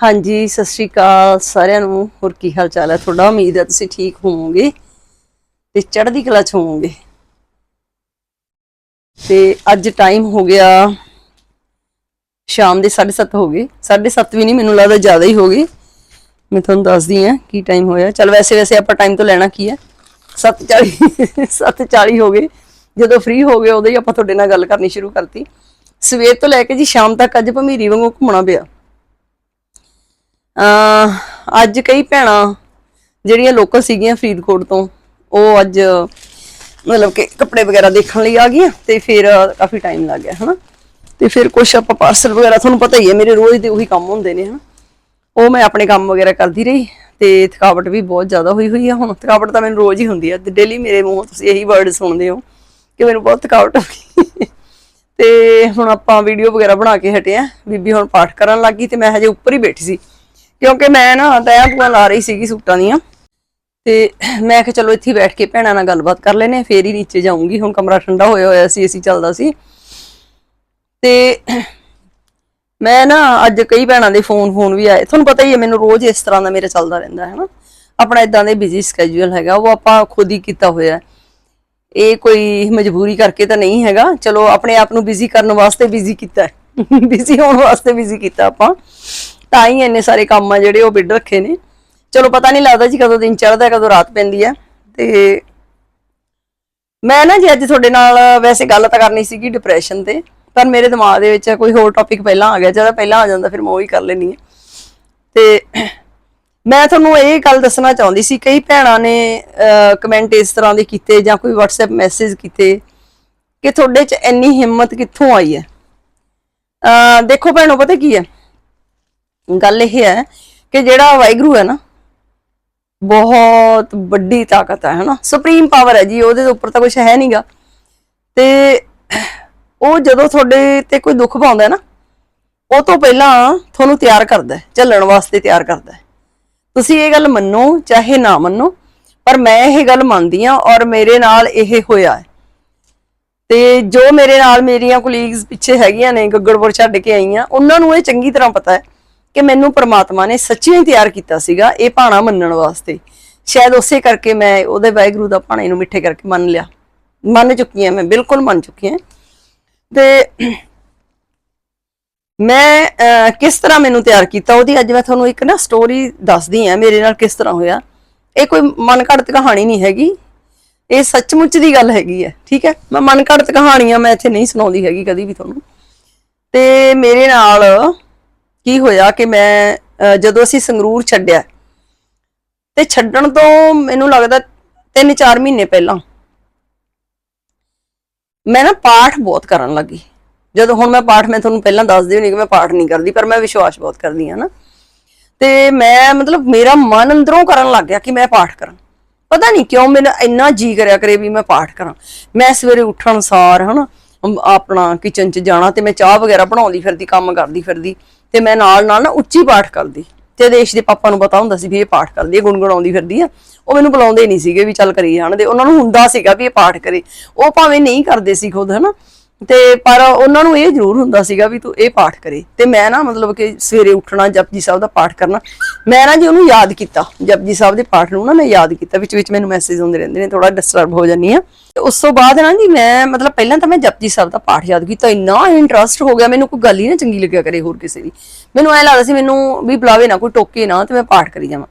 ਹਾਂਜੀ, ਸਤਿ ਸ਼੍ਰੀ ਅਕਾਲ ਸਾਰਿਆਂ ਨੂੰ। ਹੋਰ ਕੀ ਹਾਲ ਚਾਲ ਹੈ? ਤੁਹਾਡਾ ਉਮੀਦ ਹੈ ਤੁਸੀਂ ਠੀਕ ਹੋਵੋਗੇ ਤੇ ਚੜ੍ਹਦੀ ਕਲਾ ਚ ਹੋਵੋਗੇ। ਤੇ ਅੱਜ ਟਾਈਮ ਹੋ ਗਿਆ ਸ਼ਾਮ ਦੇ 7:30 ਹੋ ਗਏ। 7:30 ਵੀ ਨਹੀਂ, ਮੈਨੂੰ ਲੱਗਦਾ ਜ਼ਿਆਦਾ ਹੀ ਹੋ ਗਏ। ਮੈਂ ਤੁਹਾਨੂੰ ਦੱਸਦੀ ਆ ਕੀ ਟਾਈਮ ਹੋਇਆ। ਚਲ ਵੈਸੇ ਵੈਸੇ ਆਪਾਂ ਟਾਈਮ ਤੋਂ ਲੈਣਾ ਕੀ ਹੈ? 7:40 7:40 ਹੋ ਗਏ। ਜਦੋਂ ਫ੍ਰੀ ਹੋ ਗਏ, ਉਦੋਂ ਹੀ ਆਪਾਂ ਤੁਹਾਡੇ ਨਾਲ ਗੱਲ ਕਰਨੀ ਸ਼ੁਰੂ ਕਰਤੀ। ਸਵੇਰ ਤੋਂ ਲੈ ਕੇ ਜੀ ਸ਼ਾਮ ਤੱਕ ਅੱਜ ਭਮੀਰੀ ਵਾਂਗੂ ਘੁੰਮਣਾ ਪਿਆ। ਅੱਜ ਕਈ ਭੈਣਾਂ ਜਿਹੜੀਆਂ ਲੋਕਲ ਸੀਗੀਆਂ ਫਰੀਦਕੋਟ ਤੋਂ, ਉਹ ਅੱਜ ਮਤਲਬ ਕਿ ਕੱਪੜੇ ਵਗੈਰਾ ਦੇਖਣ ਲਈ ਆ ਗਈਆਂ ਤੇ ਫਿਰ ਕਾਫੀ ਟਾਈਮ ਲੱਗ ਗਿਆ, ਹਨਾ? ਤੇ ਫਿਰ ਕੁਛ ਆਪਾਂ ਪਾਰਸਲ ਵਗੈਰਾ ਤੁਹਾਨੂੰ ਪਤਾ ਹੀ ਹੈ, ਮੇਰੇ ਰੋਜ਼ ਦੇ ਉਹੀ ਕੰਮ ਹੁੰਦੇ ਨੇ, ਹਨਾ? ਉਹ ਮੈਂ ਆਪਣੇ ਕੰਮ ਵਗੈਰਾ ਕਰਦੀ ਰਹੀ ਤੇ ਥਕਾਵਟ ਵੀ ਬਹੁਤ ਜ਼ਿਆਦਾ ਹੋਈ ਹੋਈ ਆ ਹੁਣ। ਥਕਾਵਟ ਤਾਂ ਮੈਨੂੰ ਰੋਜ਼ ਹੀ ਹੁੰਦੀ ਆ ਤੇ ਡੇਲੀ ਮੇਰੇ ਮੂੰਹੋਂ ਤੁਸੀਂ ਇਹੀ ਵਰਡ ਸੁਣਦੇ ਹੋ ਕਿ ਮੈਨੂੰ ਬਹੁਤ ਥਕਾਵਟ ਹੋ ਗਈ। ਤੇ ਹੁਣ ਆਪਾਂ ਵੀਡੀਓ ਵਗੈਰਾ ਬਣਾ ਕੇ ਹਟੇ ਆ। ਬੀਬੀ ਹੁਣ ਪਾਠ ਕਰਨ ਲੱਗੀ ਤੇ ਮੈਂ ਹਜੇ ਉੱਪਰ ਹੀ ਬੈਠੀ ਸੀ। ਕਿਉਂਕਿ ਮੈਂ ਨਾ ਤੈਆਂ ਤੂਆਂ ਲਾ ਰਹੀ ਸੀਗੀ ਸੂਟਾਂ ਦੀਆਂ। ਤੇ ਮੈਂ ਕਿਹਾ ਚਲੋ ਇੱਥੇ ਬੈਠ ਕੇ ਭੈਣਾਂ ਨਾਲ ਗੱਲਬਾਤ ਕਰ ਲੈਨੇ ਆਂ, ਫੇਰ ਹੀ ਨੀਚੇ ਜਾਊਂਗੀ। ਹੁਣ ਕਮਰਾ ਠੰਡਾ ਹੋਇਆ ਹੋਇਆ ਸੀ ਏਸੀ ਚੱਲਦਾ ਸੀ। ਤੇ ਮੈਂ ਨਾ ਅੱਜ ਕਈ ਭੈਣਾਂ ਦੇ ਫੋਨ ਫੋਨ ਵੀ ਆਏ। ਤੁਹਾਨੂੰ ਪਤਾ ਹੀ ਹੈ ਮੈਨੂੰ ਰੋਜ਼ ਇਸ ਤਰ੍ਹਾਂ ਦਾ ਮੇਰਾ ਚੱਲਦਾ ਰਹਿੰਦਾ ਹੈ ਨਾ। ਆਪਣਾ ਇਦਾਂ ਦੇ ਬਿਜ਼ੀ ਸਕੇਜੂਲ ਹੈਗਾ ਉਹ ਆਪਾਂ ਖੁਦ ਹੀ ਕੀਤਾ ਹੋਇਆ ਇਹ ਕੋਈ ਮਜਬੂਰੀ ਕਰਕੇ ਤਾਂ ਨਹੀਂ ਹੈਗਾ। ਚਲੋ ਆਪਣੇ ਆਪ ਨੂੰ ਬਿਜ਼ੀ ਕਰਨ ਵਾਸਤੇ ਬਿਜ਼ੀ ਕੀਤਾ ਬਿਜ਼ੀ ਹੋਣ ਵਾਸਤੇ ਬਿਜ਼ੀ ਕੀਤਾ ਆਪਾਂ। ਤਾਂ ਹੀ ਇੰਨੇ ਸਾਰੇ ਕੰਮ ਆ ਜਿਹੜੇ ਉਹ ਬਿੱਡ ਰੱਖੇ ਨੇ। ਚਲੋ ਪਤਾ ਨਹੀਂ ਲੱਗਦਾ ਜੀ ਕਦੋਂ ਦਿਨ ਚੜ੍ਹਦਾ, ਕਦੋਂ ਰਾਤ ਪੈਂਦੀ ਹੈ ਤੇ ਮੈਂ ਨਾ ਜੀ ਅੱਜ ਤੁਹਾਡੇ ਨਾਲ ਵੈਸੇ ਗੱਲ ਤਾਂ ਕਰਨੀ ਸੀਗੀ ਡਿਪਰੈਸ਼ਨ ਤੇ, ਪਰ ਮੇਰੇ ਦਿਮਾਗ ਦੇ ਵਿੱਚ ਕੋਈ ਹੋਰ ਟੌਪਿਕ ਪਹਿਲਾਂ ਆ ਗਿਆ ਜਿਹੜਾ ਪਹਿਲਾਂ ਆ ਜਾਂਦਾ ਫਿਰ ਮੈਂ ਉਹੀ ਕਰ ਲੈਣੀ ਹੈ ਤੇ ਮੈਂ ਤੁਹਾਨੂੰ ਇਹ ਗੱਲ ਦੱਸਣਾ ਚਾਹੁੰਦੀ ਸੀ, ਕਈ ਭੈਣਾਂ ਨੇ ਕਮੈਂਟ ਇਸ ਤਰ੍ਹਾਂ ਦੇ ਕੀਤੇ ਜਾਂ ਕੋਈ WhatsApp ਮੈਸੇਜ ਕੀਤੇ ਕਿ ਤੁਹਾਡੇ 'ਚ ਇੰਨੀ ਹਿੰਮਤ ਕਿੱਥੋਂ ਆਈ ਹੈ? ਦੇਖੋ ਭੈਣੋ, ਪਤਾ ਕੀ ਹੈ? ਗੱਲ ਇਹ ਹੈ ਕਿ ਜਿਹੜਾ ਵਾਹਿਗੁਰੂ ਹੈ ਨਾ, ਬਹੁਤ ਵੱਡੀ ਤਾਕਤ ਹੈ, ਹਨਾ? ਸੁਪਰੀਮ ਪਾਵਰ ਹੈ ਜੀ, ਉਹਦੇ ਉੱਪਰ ਤਾਂ ਕੁਝ ਹੈ ਨਹੀਂਗਾ ਤੇ ਉਹ ਜਦੋਂ ਤੁਹਾਡੇ ਤੇ ਕੋਈ ਦੁੱਖ ਪਾਉਂਦਾ ਹੈ ਨਾ, ਉਹ ਤੋਂ ਪਹਿਲਾਂ ਤੁਹਾਨੂੰ ਤਿਆਰ ਕਰਦਾ ਹੈ ਚੱਲਣ ਵਾਸਤੇ ਤਿਆਰ ਕਰਦਾ ਹੈ। ਤੁਸੀਂ ਇਹ ਗੱਲ ਮੰਨੋ, ਚਾਹੇ ਨਾ ਮੰਨੋ, ਪਰ ਮੈਂ ਇਹ ਗੱਲ ਮੰਨਦੀ ਆ ਔਰ ਮੇਰੇ ਨਾਲ ਇਹ ਹੋਇਆ ਹੈ। ਤੇ ਜੋ ਮੇਰੇ ਨਾਲ ਮੇਰੀਆਂ ਕੁਲੀਗਸ ਪਿੱਛੇ ਹੈਗੀਆਂ ਨੇ, ਗੱਗੜਪੁਰ ਛੱਡ ਕੇ ਆਈਆਂ, ਉਹਨਾਂ ਨੂੰ ਇਹ ਚੰਗੀ ਤਰ੍ਹਾਂ ਪਤਾ ਹੈ ਕਿ ਮੈਨੂੰ ਪ੍ਰਮਾਤਮਾ ਨੇ ਸੱਚੀ ਹੀ ਤਿਆਰ ਕੀਤਾ ਸੀਗਾ ਇਹ ਭਾਣਾ ਮੰਨਣ ਵਾਸਤੇ। ਸ਼ਾਇਦ ਉਸੇ ਕਰਕੇ ਮੈਂ ਉਹਦੇ ਵਾਹਿਗੁਰੂ ਦਾ ਭਾਣੇ ਨੂੰ ਮਿੱਠੇ ਕਰਕੇ ਮੰਨ ਲਿਆ। ਮੰਨ ਚੁੱਕੀ ਹਾਂ ਮੈਂ, ਬਿਲਕੁਲ ਮੰਨ ਚੁੱਕੀ ਹਾਂ। ਤੇ ਮੈਂ ਕਿਸ ਤਰ੍ਹਾਂ ਮੈਨੂੰ ਤਿਆਰ ਕੀਤਾ, ਉਹਦੀ ਅੱਜ ਮੈਂ ਤੁਹਾਨੂੰ ਇੱਕ ਨਾ ਸਟੋਰੀ ਦੱਸਦੀ ਆ ਮੇਰੇ ਨਾਲ ਕਿਸ ਤਰ੍ਹਾਂ ਹੋਇਆ। ਇਹ ਕੋਈ ਮਨ ਘੜਤ ਕਹਾਣੀ ਨਹੀਂ ਹੈਗੀ। ਇਹ ਸੱਚਮੁੱਚ ਦੀ ਗੱਲ ਹੈਗੀ ਹੈ, ਠੀਕ ਹੈ? ਮੈਂ ਮਨ ਘੜਤ ਕਹਾਣੀਆਂ ਮੈਂ ਇੱਥੇ ਨਹੀਂ ਸੁਣਾਉਂਦੀ ਹੈਗੀ ਕਦੀ ਵੀ ਤੁਹਾਨੂੰ। ਤੇ ਮੇਰੇ ਨਾਲ ਕੀ ਹੋਇਆ ਕਿ ਮੈਂ ਅਹ, ਜਦੋਂ ਅਸੀਂ ਸੰਗਰੂਰ ਛੱਡਿਆ ਤੇ ਛੱਡਣ ਤੋਂ ਮੈਨੂੰ ਲੱਗਦਾ 3-4 ਮਹੀਨੇ ਪਹਿਲਾਂ ਮੈਂ ਨਾ ਪਾਠ ਬਹੁਤ ਕਰਨ ਲੱਗੀ। ਜਦੋਂ ਹੁਣ ਮੈਂ ਪਾਠ ਮੈਂ ਤੁਹਾਨੂੰ ਪਹਿਲਾਂ ਦੱਸਦੀ ਹੁੰਦੀ ਕਿ ਮੈਂ ਪਾਠ ਨਹੀਂ ਕਰਦੀ ਪਰ ਮੈਂ ਵਿਸ਼ਵਾਸ ਬਹੁਤ ਕਰਦੀ ਹਾਂ ਨਾ। ਤੇ ਮੈਂ ਮਤਲਬ ਮੇਰਾ ਮਨ ਅੰਦਰੋਂ ਕਰਨ ਲੱਗ ਗਿਆ ਕਿ ਮੈਂ ਪਾਠ ਕਰਾਂ। ਪਤਾ ਨਹੀਂ ਕਿਉਂ ਮੈਨੂੰ ਇੰਨਾ ਜੀ ਕਰਿਆ ਕਰੇ ਵੀ ਮੈਂ ਪਾਠ ਕਰਾਂ। ਮੈਂ ਸਵੇਰੇ ਉੱਠਣ ਸਾਰ ਹਨਾ ਅਮ ਆਪਣਾ ਕਿਚਨ 'ਚ ਜਾਣਾ ਤੇ ਮੈਂ ਚਾਹ ਵਗੈਰਾ ਬਣਾਉਂਦੀ ਫਿਰਦੀ ਕੰਮ ਕਰਦੀ ਫਿਰਦੀ। ਤੇ ਮੈਂ ਨਾਲ ਨਾਲ ਨਾ ਉੱਚੀ ਪਾਠ ਕਰਦੀ। ਤੇ ਦੇਸ਼ ਦੇ ਪਾਪਾ ਨੂੰ ਪਤਾ ਹੁੰਦਾ ਸੀ ਵੀ ਇਹ ਪਾਠ ਕਰਦੀ ਹੈ ਗੁੰਗਣਾਉਂਦੀ ਫਿਰਦੀ ਆ ਉਹ ਮੈਨੂੰ ਬੁਲਾਉਂਦੇ ਨਹੀਂ ਸੀਗੇ ਵੀ ਚੱਲ ਕਰੀ ਜਾਣ ਦੇ। ਉਹਨਾਂ ਨੂੰ ਹੁੰਦਾ ਸੀਗਾ ਵੀ ਇਹ ਪਾਠ ਕਰੇ। ਉਹ ਭਾਵੇਂ ਨਹੀਂ ਕਰਦੇ ਸੀ ਖੁਦ, ਹਨਾ? ਤੇ ਪਰ ਉਹਨਾਂ ਨੂੰ ਇਹ ਜ਼ਰੂਰ ਹੁੰਦਾ ਸੀਗਾ ਵੀ ਤੂੰ ਇਹ ਪਾਠ ਕਰੇ। ਤੇ ਮੈਂ ਨਾ ਮਤਲਬ ਕਿ ਸਵੇਰੇ ਉੱਠਣਾ, ਜਪਜੀ ਸਾਹਿਬ ਦਾ ਪਾਠ ਕਰਨਾ। ਮੈਂ ਨਾ ਜੀ ਉਹਨੂੰ ਯਾਦ ਕੀਤਾ। ਜਪਜੀ ਸਾਹਿਬ ਦੇ ਪਾਠ ਨੂੰ ਨਾ ਮੈਂ ਯਾਦ ਕੀਤਾ, ਵਿੱਚ ਵਿੱਚ ਮੈਨੂੰ ਮੈਸੇਜ ਆਉਂਦੇ ਰਹਿੰਦੇ ਨੇ ਥੋੜਾ ਡਿਸਟਰਬ ਹੋ ਜਾਂਦੀ ਆ ਤੇ ਉਸ ਤੋਂ ਬਾਅਦ ਨਾ ਜੀ ਮੈਂ ਮਤਲਬ ਪਹਿਲਾਂ ਤਾਂ ਮੈਂ ਜਪਜੀ ਸਾਹਿਬ ਦਾ ਪਾਠ ਯਾਦ ਕੀਤਾ। ਇੰਨਾ ਇੰਟਰਸਟ ਹੋ ਗਿਆ ਮੈਨੂੰ, ਕੋਈ ਗੱਲ ਹੀ ਨਾ ਚੰਗੀ ਲੱਗਿਆ ਕਰੇ ਹੋਰ ਕਿਸੇ ਦੀ। ਮੈਨੂੰ ਐ ਲੱਗਦਾ ਸੀ ਮੈਨੂੰ ਵੀ ਬੁਲਾਵੇ ਨਾ, ਕੋਈ ਟੋਕੇ ਨਾ ਤੇ ਮੈਂ ਪਾਠ ਕਰੀ ਜਾਵਾਂ।